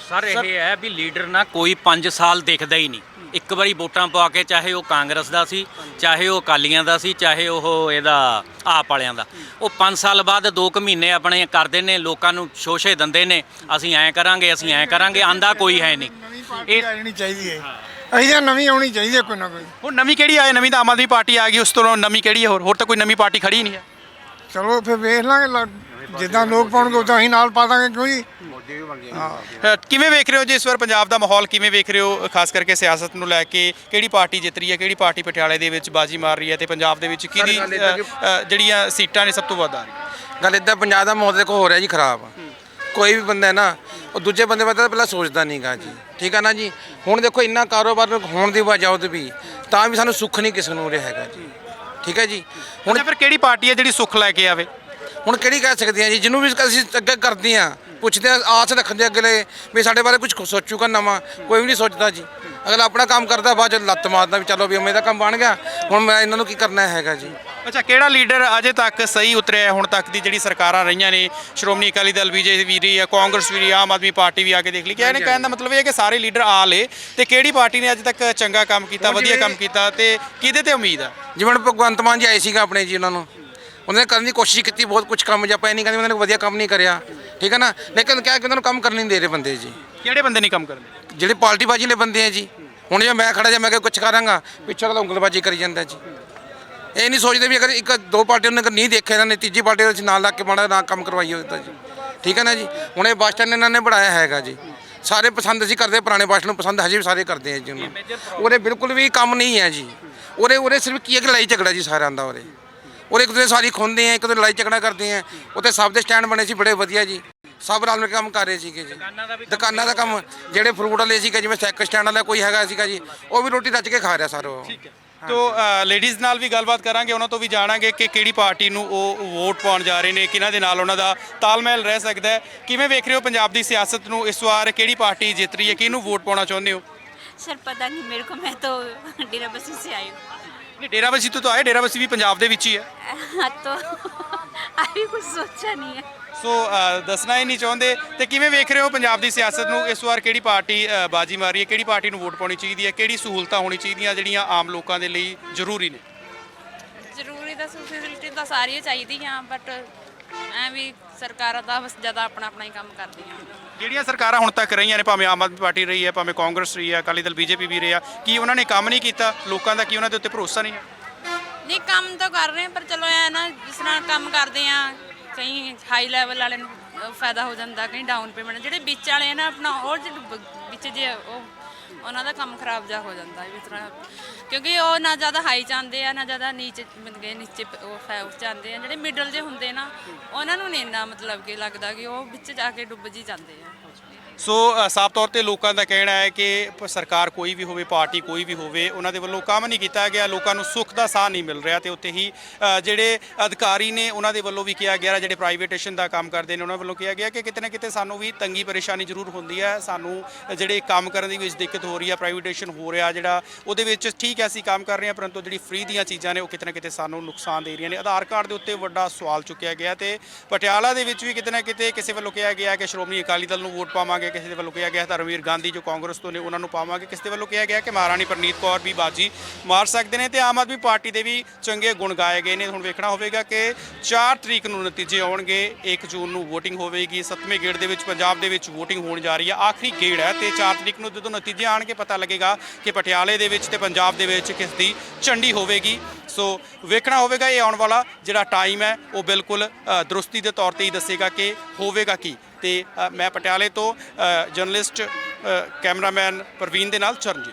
ਸਰ ਇਹ ਹੈ ਵੀ ਲੀਡਰ ਨਾ ਕੋਈ 5 ਸਾਲ ਦਿਖਦਾ ਹੀ ਨਹੀਂ। ਇੱਕ ਵਾਰੀ ਵੋਟਾਂ ਪਵਾ ਕੇ ਚਾਹੇ ਉਹ ਕਾਂਗਰਸ ਦਾ ਸੀ ਚਾਹੇ ਉਹ ਅਕਾਲੀਆਂ ਦਾ ਸੀ ਚਾਹੇ ਉਹ ਇਹਦਾ ਆਪ ਵਾਲਿਆਂ ਦਾ। ਉਹ 5 ਸਾਲ ਬਾਅਦ 2 ਕੁ ਮਹੀਨੇ ਆਪਣੇ ਕਰਦੇ ਨੇ ਲੋਕਾਂ ਨੂੰ ਸ਼ੋਸ਼ੇ ਦਿੰਦੇ ਨੇ ਅਸੀਂ ਐਂ ਕਰਾਂਗੇ ਅਸੀਂ ਐਂ ਕਰਾਂਗੇ ਆਂਦਾ ਕੋਈ ਹੈ ਨਹੀਂ। ਨਵੀਂ ਪਾਰਟੀ ਆ ਜਾਣੀ ਚਾਹੀਦੀ ਹੈ। ਅਸੀਂ ਤਾਂ ਨਵੀਂ ਆਉਣੀ ਚਾਹੀਦੀ ਹੈ ਕੋਈ ਨਾ ਕੋਈ। ਹੁਣ ਨਵੀਂ ਕਿਹੜੀ ਆਏ? ਨਵੀਂ ਤਾਂ ਆਮ ਆਦਮੀ ਪਾਰਟੀ ਆ ਗਈ ਉਸ ਤੋਂ ਨਵੀਂ ਕਿਹੜੀ ਹੈ? ਹੋਰ ਹੋਰ ਤਾਂ ਕੋਈ ਨਵੀਂ ਪਾਰਟੀ ਖੜੀ ਨਹੀਂ ਹੈ। ਚਲੋ ਫਿਰ ਵੇਖ ਲਾਂਗੇ ਲ- ਜਿੱਦਾਂ ਲੋਕ ਪਾਉਣਗੇ ਉਦਾਂ ਅਸੀਂ ਨਾਲ ਪਾ ਦਾਂਗੇ ਕਿਉਂ ਜੀ ਹਾਂ। ਅ, ਕਿਵੇਂ ਵੇਖ ਰਹੇ ਹੋ ਜੀ ਇਸ ਵਾਰ ਪੰਜਾਬ ਦਾ ਮਾਹੌਲ? ਕਿਵੇਂ ਵੇਖ ਰਹੇ ਹੋ ਖਾਸ ਕਰਕੇ ਸਿਆਸਤ ਨੂੰ ਲੈ ਕੇ? ਕਿਹੜੀ ਪਾਰਟੀ ਜਿੱਤ ਰਹੀ ਹੈ ਕਿਹੜੀ ਪਾਰਟੀ ਪਟਿਆਲੇ ਦੇ ਵਿੱਚ ਬਾਜੀ ਮਾਰ ਰਹੀ ਹੈ ਤੇ ਪੰਜਾਬ ਦੇ ਵਿੱਚ ਕਿਹਦੀ ਅ, ਅ, ਜਿਹੜੀਆਂ ਸੀਟਾਂ ਨੇ ਸਭ ਤੋਂ ਵੱਧ ਆ ਰਹੀਆਂ? ਗੱਲ ਇਦਾਂ ਪੰਜਾਬ ਦਾ ਮਾਹੌਲ ਦੇਖੋ ਹੋ ਰਿਹਾ ਜੀ ਖਰਾਬ। ਕੋਈ ਵੀ ਬੰਦਾ ਹੈ ਨਾ ਉਹ ਦੂਜੇ ਬੰਦੇ ਬਾਰੇ ਤਾਂ ਪਹਿਲਾਂ ਸੋਚਦਾ ਨਹੀਂਗਾ ਜੀ। ਠੀਕ ਹੈ ਨਾ ਜੀ? ਹੁਣ ਦੇਖੋ ਇੰਨਾ ਕਾਰੋਬਾਰ ਹੋਣ ਦੀ ਵਜਾਉਦ ਵੀ ਤਾਂ ਵੀ ਸਾਨੂੰ ਸੁੱਖ ਨਹੀਂ ਕਿਸੇ ਨੂੰ ਰਿਹਾ ਹੈਗਾ ਜੀ। ਠੀਕ ਹੈ ਜੀ? ਹੁਣ ਹੁਣ ਫਿਰ ਕਿਹੜੀ ਪਾਰਟੀ ਹੈ ਜਿਹੜੀ ਸੁੱਖ ਲੈ ਕੇ ਆਵੇ? ਹੁਣ ਕਿਹੜੀ ਕਹਿ ਸਕਦੇ ਆ ਜੀ? ਜਿਹਨੂੰ ਵੀ ਅਸੀਂ ਅੱਗੇ ਕਰਦੇ ਆ ਪੁੱਛਦੇ ਆ ਆਸ ਰੱਖਦੇ ਅਗਲੇ ਵੀ ਸਾਡੇ ਬਾਰੇ ਕੁਝ ਸੋਚੂਗਾ ਨਵਾਂ ਕੋਈ ਵੀ ਨਹੀਂ ਸੋਚਦਾ ਜੀ। ਅਗਲਾ ਆਪਣਾ ਕੰਮ ਕਰਦਾ ਬਾਅਦ ਚ ਲੱਤ ਮਾਰਦਾ ਵੀ ਚਲੋ ਵੀ ਉਮੇ ਦਾ ਕੰਮ ਬਣ ਗਿਆ। ਹੁਣ ਮੈਂ ਇਹਨਾਂ ਨੂੰ ਕੀ ਕਰਨਾ ਹੈਗਾ ਜੀ? ਅੱਛਾ ਕਿਹੜਾ ਲੀਡਰ ਅਜੇ ਤੱਕ ਸਹੀ ਉਤਰਿਆ ਹੈ ਹੁਣ ਤੱਕ ਦੀ ਜਿਹੜੀ ਸਰਕਾਰਾਂ ਰਹੀਆਂ ਨੇ? ਸ਼੍ਰੋਮਣੀ ਅਕਾਲੀ ਦਲ ਬੀਜੇਪੀ ਵੀ ਰਹੀ ਹੈ ਕਾਂਗਰਸ ਵੀ ਰਹੀ ਹੈ, ਆਮ ਆਦਮੀ ਪਾਰਟੀ ਵੀ ਆ ਕੇ ਦੇਖ ਲਈ। ਕਿ ਇਹਨੇ ਕਹਿਣ ਦਾ ਮਤਲਬ ਇਹ ਹੈ ਕਿ ਸਾਰੇ ਲੀਡਰ ਆ ਲੇ ਤੇ ਕਿਹੜੀ ਪਾਰਟੀ ਨੇ ਅਜੇ ਤੱਕ ਚੰਗਾ ਕੰਮ ਕੀਤਾ ਵਧੀਆ ਕੰਮ ਕੀਤਾ ਤੇ ਕਿਹਦੇ ਤੇ ਉਮੀਦ ਹੈ ਜਿਵੇਂ ਹੁਣ ਭਗਵੰਤ ਮਾਨ ਜੀ ਆਏ ਸੀਗਾ ਆਪਣੇ ਜੀ ਉਹਨਾਂ ਨੂੰ। ਉਹਨਾਂ ਨੇ ਕਰਨ ਦੀ ਕੋਸ਼ਿਸ਼ ਕੀਤੀ ਬਹੁਤ ਕੁਝ ਕੰਮ ਜਾਂ ਇਹ ਨਹੀਂ ਕਹਿੰਦੇ ਉਹਨਾਂ ਨੇ ਵਧੀਆ ਕੰਮ ਨਹੀਂ ਕਰਿਆ। ਠੀਕ ਹੈ ਨਾ? ਲੇਕਿਨ ਕਿਹਾ ਕਿ ਉਹਨਾਂ ਨੂੰ ਕੰਮ ਕਰਨ ਨਹੀਂ ਦੇ ਰਹੇ ਬੰਦੇ ਜੀ। ਕਿਹੜੇ ਬੰਦੇ ਨਹੀਂ ਕੰਮ ਕਰਦੇ? ਜਿਹੜੇ ਪਾਰਟੀਬਾਜ਼ੀ ਵਾਲੇ ਬੰਦੇ ਆ ਜੀ, ਹੁਣ ਜੇ ਮੈਂ ਖੜਾ ਜਾਂ ਮੈਂ ਕੁਝ ਕਰਾਂਗਾ, ਪਿੱਛੇ ਅਗਲਾ ਉਂਗਲਬਾਜੀ ਕਰੀ ਜਾਂਦਾ ਜੀ। ਇਹ ਨਹੀਂ ਸੋਚਦੇ ਵੀ ਅਗਰ ਇੱਕ, ਦੋ ਪਾਰਟੀਆਂ ਨੂੰ ਅਗਰ ਨਹੀਂ ਦੇਖਿਆ ਇਹਨਾਂ ਨੇ, ਤੀਜੀ ਪਾਰਟੀ ਦੇ ਵਿੱਚ ਨਾਲ ਲੱਗ ਕੇ ਮਾੜਾ ਨਾ ਕੰਮ ਕਰਵਾਈ ਹੋਇਆ ਜੀ। ਠੀਕ ਹੈ ਨਾ ਜੀ? ਹੁਣ ਇਹ ਬੱਸ ਸਟੈਂਡ ਇਹਨਾਂ ਨੇ ਬਣਾਇਆ ਹੈਗਾ ਜੀ। ਸਾਰੇ ਪਸੰਦ ਅਸੀਂ ਕਰਦੇ, ਪੁਰਾਣੇ ਬੱਸ ਨੂੰ ਪਸੰਦ ਹਜੇ ਵੀ ਸਾਰੇ ਕਰਦੇ ਆ ਜੀ ਉਹਨੂੰ। ਉਹਦੇ ਬਿਲਕੁਲ ਵੀ ਕੰਮ ਨਹੀਂ ਹੈ ਜੀ। ਉਹਦੇ ਉਹਦੇ ਸਿਰਫ ਕੀ ਹੈ ਕਿ ਲੜਾਈ ਝਗੜਾ ਜੀ ਸਾਰਿਆਂ ਦਾ ਉਹਦੇ ਉਹਦੇ ਇੱਕ ਦੂਜੇ ਸਾਰੀ ਖੁੰਦੇ ਆ, ਇੱਕ ਦੂਜੇ ਲੜਾਈ ਝਗੜਾ ਕਰਦੇ ਆ। ਉੱਥੇ ਸਭ ਦੇ ਸਟੈਂਡ ਬਣੇ ਸੀ, ਬੜੇ ਵਧੀਆ ਜੀ। ਸਭ ਰਲ ਮਿਲ ਕੰਮ ਕਰ ਰਹੇ ਸੀਗੇ ਜੀ। ਦੁਕਾਨਾਂ ਦਾ ਕੰਮ ਜਿਹੜੇ ਫਰੂਟ ਵਾਲੇ ਸੀਗੇ ਜਿਵੇਂ ਸਾਈਕਲ ਸਟੈਂਡ ਵਾਲਾ ਕੋਈ ਹੈਗਾ ਸੀਗਾ ਜੀ ਉਹ ਵੀ ਰੋਟੀ ਰੱਜ ਕੇ ਖਾ ਰਿਹਾ ਸਾਰੋ ਠੀਕ ਹੈ। ਤੋ ਲੇਡੀਜ਼ ਨਾਲ ਵੀ ਗੱਲਬਾਤ ਕਰਾਂਗੇ ਉਹਨਾਂ ਤੋਂ ਵੀ ਜਾਣਾਂਗੇ ਕਿ ਕਿਹੜੀ ਪਾਰਟੀ ਨੂੰ ਉਹ ਵੋਟ ਪਾਉਣ ਜਾ ਰਹੇ ਨੇ ਕਿਹਨਾਂ ਦੇ ਨਾਲ ਉਹਨਾਂ ਦਾ ਤਾਲਮੇਲ ਰਹਿ ਸਕਦਾ ਕਿਵੇਂ ਵੇਖ ਰਹੇ ਹੋ ਪੰਜਾਬ ਦੀ ਸਿਆਸਤ ਨੂੰ ਇਸ ਵਾਰ? ਕਿਹੜੀ ਪਾਰਟੀ ਜਿੱਤ ਰਹੀ ਹੈ? ਕਿਹਨੂੰ ਵੋਟ ਪਾਉਣਾ ਚਾਹੁੰਦੇ ਹੋ? ਸਰ ਪਤਾ ਨਹੀਂ ਮੇਰੇ ਕੋ ਮੈਂ ਤਾਂ ਡੇਰਾਬਸੀ ਸੇ ਆਈ ਹੂੰ। ਨਹੀਂ ਡੇਰਾਬਸੀ ਤੋਂ ਤਾਂ ਆਏ ਡੇਰਾਬਸੀ ਵੀ ਪੰਜਾਬ ਦੇ ਵਿੱਚ ਹੀ ਹੈ। ਹਾਂ ਤਾਂ ਆ ਕੁਝ ਸੋਚਿਆ ਨਹੀਂ ਹੈ। ਸੋ ਦੱਸਣਾ ਹੀ ਨਹੀਂ ਚਾਹੁੰਦੇ। ਤੇ ਕਿਵੇਂ ਵੇਖ ਰਹੇ ਹੋ ਪੰਜਾਬ ਦੀ ਸਿਆਸਤ ਨੂੰ? ਇਸ ਵਾਰ ਕਿਹੜੀ ਪਾਰਟੀ ਬਾਜੀ ਮਾਰੀ ਹੈ? ਕਿਹੜੀ ਪਾਰਟੀ ਨੂੰ ਵੋਟ ਪਾਉਣੀ ਚਾਹੀਦੀ ਹੈ? ਕਿਹੜੀ ਸਹੂਲਤਾਂ ਹੋਣੀ ਚਾਹੀਦੀਆਂ ਜਿਹੜੀਆਂ ਆਮ ਲੋਕਾਂ ਦੇ ਲਈ ਜ਼ਰੂਰੀ ਨੇ? ਜ਼ਰੂਰੀ ਤਾਂ ਫੈਸਿਲਿਟੀ ਤਾਂ ਸਾਰੀਆਂ ਚਾਹੀਦੀਆਂ ਬਟ ਐ ਵੀ ਸਰਕਾਰਾਂ ਤਾਂ ਬਸ ਜ਼ਿਆਦਾ ਆਪਣਾ ਆਪਣਾ ਹੀ ਕੰਮ ਕਰਦੀਆਂ। ਜਿਹੜੀਆਂ ਸਰਕਾਰਾਂ ਹੁਣ ਤੱਕ ਰਹੀਆਂ ਨੇ ਭਾਵੇਂ ਆਮ ਆਦਮੀ ਪਾਰਟੀ ਰਹੀ ਹੈ ਭਾਵੇਂ ਕਾਂਗਰਸ ਰਹੀ ਹੈ ਅਕਾਲੀ ਦਲ ਬੀਜੇਪੀ ਵੀ ਰਿਹਾ ਕੀ ਉਹਨਾਂ ਨੇ ਕੰਮ ਨਹੀਂ ਕੀਤਾ? ਲੋਕਾਂ ਦਾ ਕੀ ਉਹਨਾਂ ਦੇ ਉੱਤੇ ਭਰੋਸਾ ਨਹੀਂ ਹੈ? ਨਹੀਂ ਕੰਮ ਤਾਂ ਕਰ ਰਹੇ ਪਰ ਚਲੋ ਐ ਨਾ ਜਿਸ ਤਰ੍ਹਾਂ ਕੰਮ ਕਰਦੇ ਆ ਕਈ ਹਾਈ ਲੈਵਲ ਵਾਲੇ ਨੂੰ ਅ, ਫਾਇਦਾ ਹੋ ਜਾਂਦਾ ਕਈ ਡਾਊਨ ਪੇਮੈਂਟ ਜਿਹੜੇ ਵਿੱਚ ਵਾਲੇ ਆ ਨਾ ਆਪਣਾ ਉਹ ਜਿਹੜੇ ਬ- ਵਿੱਚ ਜੇ ਉਹ ਉਹਨਾਂ ਦਾ ਕੰਮ ਖਰਾਬ ਜਾ ਹੋ ਜਾਂਦਾ ਹੈ ਇਸ ਤਰ੍ਹਾਂ। ਕਿਉਂਕਿ ਉਹ ਨਾ ਜ਼ਿਆਦਾ ਹਾਈ ਚਾਹੁੰਦੇ ਆ ਨਾ ਜ਼ਿਆਦਾ ਨੀਚੇ ਮਤਲਬ ਨੀਚੇ ਪ- ਉਹ ਫੈ ਉਹ ਚਾਹੁੰਦੇ ਆ। ਜਿਹੜੇ ਮਿਡਲ ਜੇ ਹੁੰਦੇ ਨਾ ਉਹਨਾਂ ਨੂੰ ਨਹੀਂ ਇੰਨਾ ਮਤਲਬ ਕਿ ਲੱਗਦਾ ਕਿ ਉਹ ਵਿੱਚ ਜਾ ਕੇ ਡੁੱਬ ਜੀ ਜਾਂਦੇ ਆ। ਸੋ ਸਾਫ਼ ਤੌਰ ਤੇ ਲੋਕਾਂ ਦਾ ਕਹਿਣਾ ਹੈ ਕਿ ਪ- ਸਰਕਾਰ ਕੋਈ ਵੀ ਹੋਵੇ, ਪਾਰਟੀ ਕੋਈ ਵੀ ਹੋਵੇ, ਉਹਨਾਂ ਦੇ ਵੱਲੋਂ ਕੰਮ ਨਹੀਂ ਕੀਤਾ ਗਿਆ, ਲੋਕਾਂ ਨੂੰ ਸੁੱਖ ਦਾ ਸਾਹ ਨਹੀਂ ਮਿਲ ਰਿਹਾ ਤੇ ਉੱਥੇ ਹੀ ਜਿਹੜੇ ਅਧਿਕਾਰੀ ਨੇ ਉਹਨਾਂ ਦੇ ਵੱਲੋਂ ਵੀ ਕਿਹਾ ਗਿਆ, ਜਿਹੜੇ ਪ੍ਰਾਈਵੇਟੇਸ਼ਨ ਦਾ ਕੰਮ ਕਰਦੇ ਨੇ, ਉਹਨਾਂ ਵੱਲੋਂ ਕਿਹਾ ਗਿਆ ਕਿ ਕਿਤੇ ਨਾ ਕਿਤੇ ਸਾਨੂੰ ਵੀ ਤੰਗੀ ਪਰੇਸ਼ਾਨੀ ਜ਼ਰੂਰ ਹੁੰਦੀ ਹੈ, ਸਾਨੂੰ ਜਿਹੜੇ ਕੰਮ ਕਰਨ ਦੀ ਵਿੱਚ ਦਿੱਕਤ ਹੋ ਰਹੀ ਹੈ ਪ੍ਰਾਈਵੇਟੇਸ਼ਨ ਹੋ ਰਿਹਾ ਜਿਹੜਾ, ਉਹਦੇ ਵਿੱਚ ਠੀਕ ਹੈ ਅਸੀਂ ਕੰਮ ਕਰ ਰਹੇ ਹਾਂ, ਪਰੰਤੂ ਜਿਹੜੀ ਫ੍ਰੀ ਦੀਆਂ ਚੀਜ਼ਾਂ ਨੇ, ਉਹ ਕਿਤੇ ਨਾ ਕਿਤੇ ਸਾਨੂੰ ਨੁਕਸਾਨ ਦੇ ਰਹੀਆਂ ਨੇ। ਆਧਾਰ ਕਾਰਡ ਦੇ ਉੱਤੇ ਵੱਡਾ ਸਵਾਲ ਚੁੱਕਿਆ ਗਿਆ ਤੇ ਪਟਿਆਲਾ ਦੇ ਵਿੱਚ ਵੀ ਕਿਤੇ ਨਾ ਕਿਤੇ ਕਿਸੇ ਵੱਲੋਂ ਕਿਹਾ ਗਿਆ ਕਿ ਸ਼੍ਰੋਮਣੀ ਅਕਾਲੀ ਦਲ ਨੂੰ ਵੋਟ ਪਾਵਾਂਗੇ ਕਿਸੇ ਦੇ ਵੱਲੋਂ ਕਿਹਾ ਗਿਆ ਧਰਮਵੀਰ ਗਾਂਧੀ ਜੋ ਕਾਂਗਰਸ ਤੋਂ ਨੇ, ਉਹਨਾਂ ਨੂੰ ਪਾਵਾਂਗੇ। ਕਿਸੇ ਦੇ ਵੱਲੋਂ ਕਿਹਾ ਗਿਆ ਕਿ ਮਹਾਰਾਣੀ ਪ੍ਰਨੀਤ ਕੌਰ ਵੀ ਬਾਜੀ ਮਾਰ ਸਕਦੇ ਨੇ ਤੇ ਆਮ ਆਦਮੀ ਪਾਰਟੀ ਦੇ ਵੀ ਚੰਗੇ ਗੁਣ ਗਾਏ ਗਏ ਨੇ। ਹੁਣ ਵੇਖਣਾ ਹੋਵੇਗਾ ਕਿ 4 ਤਰੀਕ ਨੂੰ ਨਤੀਜੇ ਆਉਣਗੇ। 1 ਜੂਨ ਨੂੰ VOTING ਹੋਵੇਗੀ। 7ਵੇਂ ਗੇੜ ਦੇ ਵਿੱਚ ਪੰਜਾਬ ਦੇ ਵਿੱਚ VOTING ਹੋਣ ਜਾ ਰਹੀ ਹੈ। ਆਖਰੀ ਗੇੜ ਹੈ ਤੇ 4 ਤਰੀਕ ਨੂੰ ਜਦੋਂ ਨਤੀਜੇ ਆਣਗੇ ਪਤਾ ਲੱਗੇਗਾ ਕਿ ਪਟਿਆਲੇ ਦੇ ਵਿੱਚ ਤੇ ਪੰਜਾਬ ਦੇ ਵਿੱਚ ਕਿਸ ਦੀ ਝੰਡੀ ਹੋਵੇਗੀ। ਸੋ ਵੇਖਣਾ ਹੋਵੇਗਾ ਇਹ ਆਉਣ ਵਾਲਾ ਜਿਹੜਾ ਟਾਈਮ ਹੈ, ਉਹ ਬਿਲਕੁਲ ਦਰੁਸਤੀ ਦੇ ਤੌਰ ਤੇ ਹੀ ਦੱਸੇਗਾ ਕਿ ਹੋਵੇਗਾ ਕੀ। ਤੇ ਮੈਂ ਪਟਿਆਲੇ ਤੋਂ ਜਰਨਲਿਸਟ ਕੈਮਰਾਮੈਨ ਪ੍ਰਵੀਨ ਦੇ ਨਾਲ ਚਰਨਜੀਤ।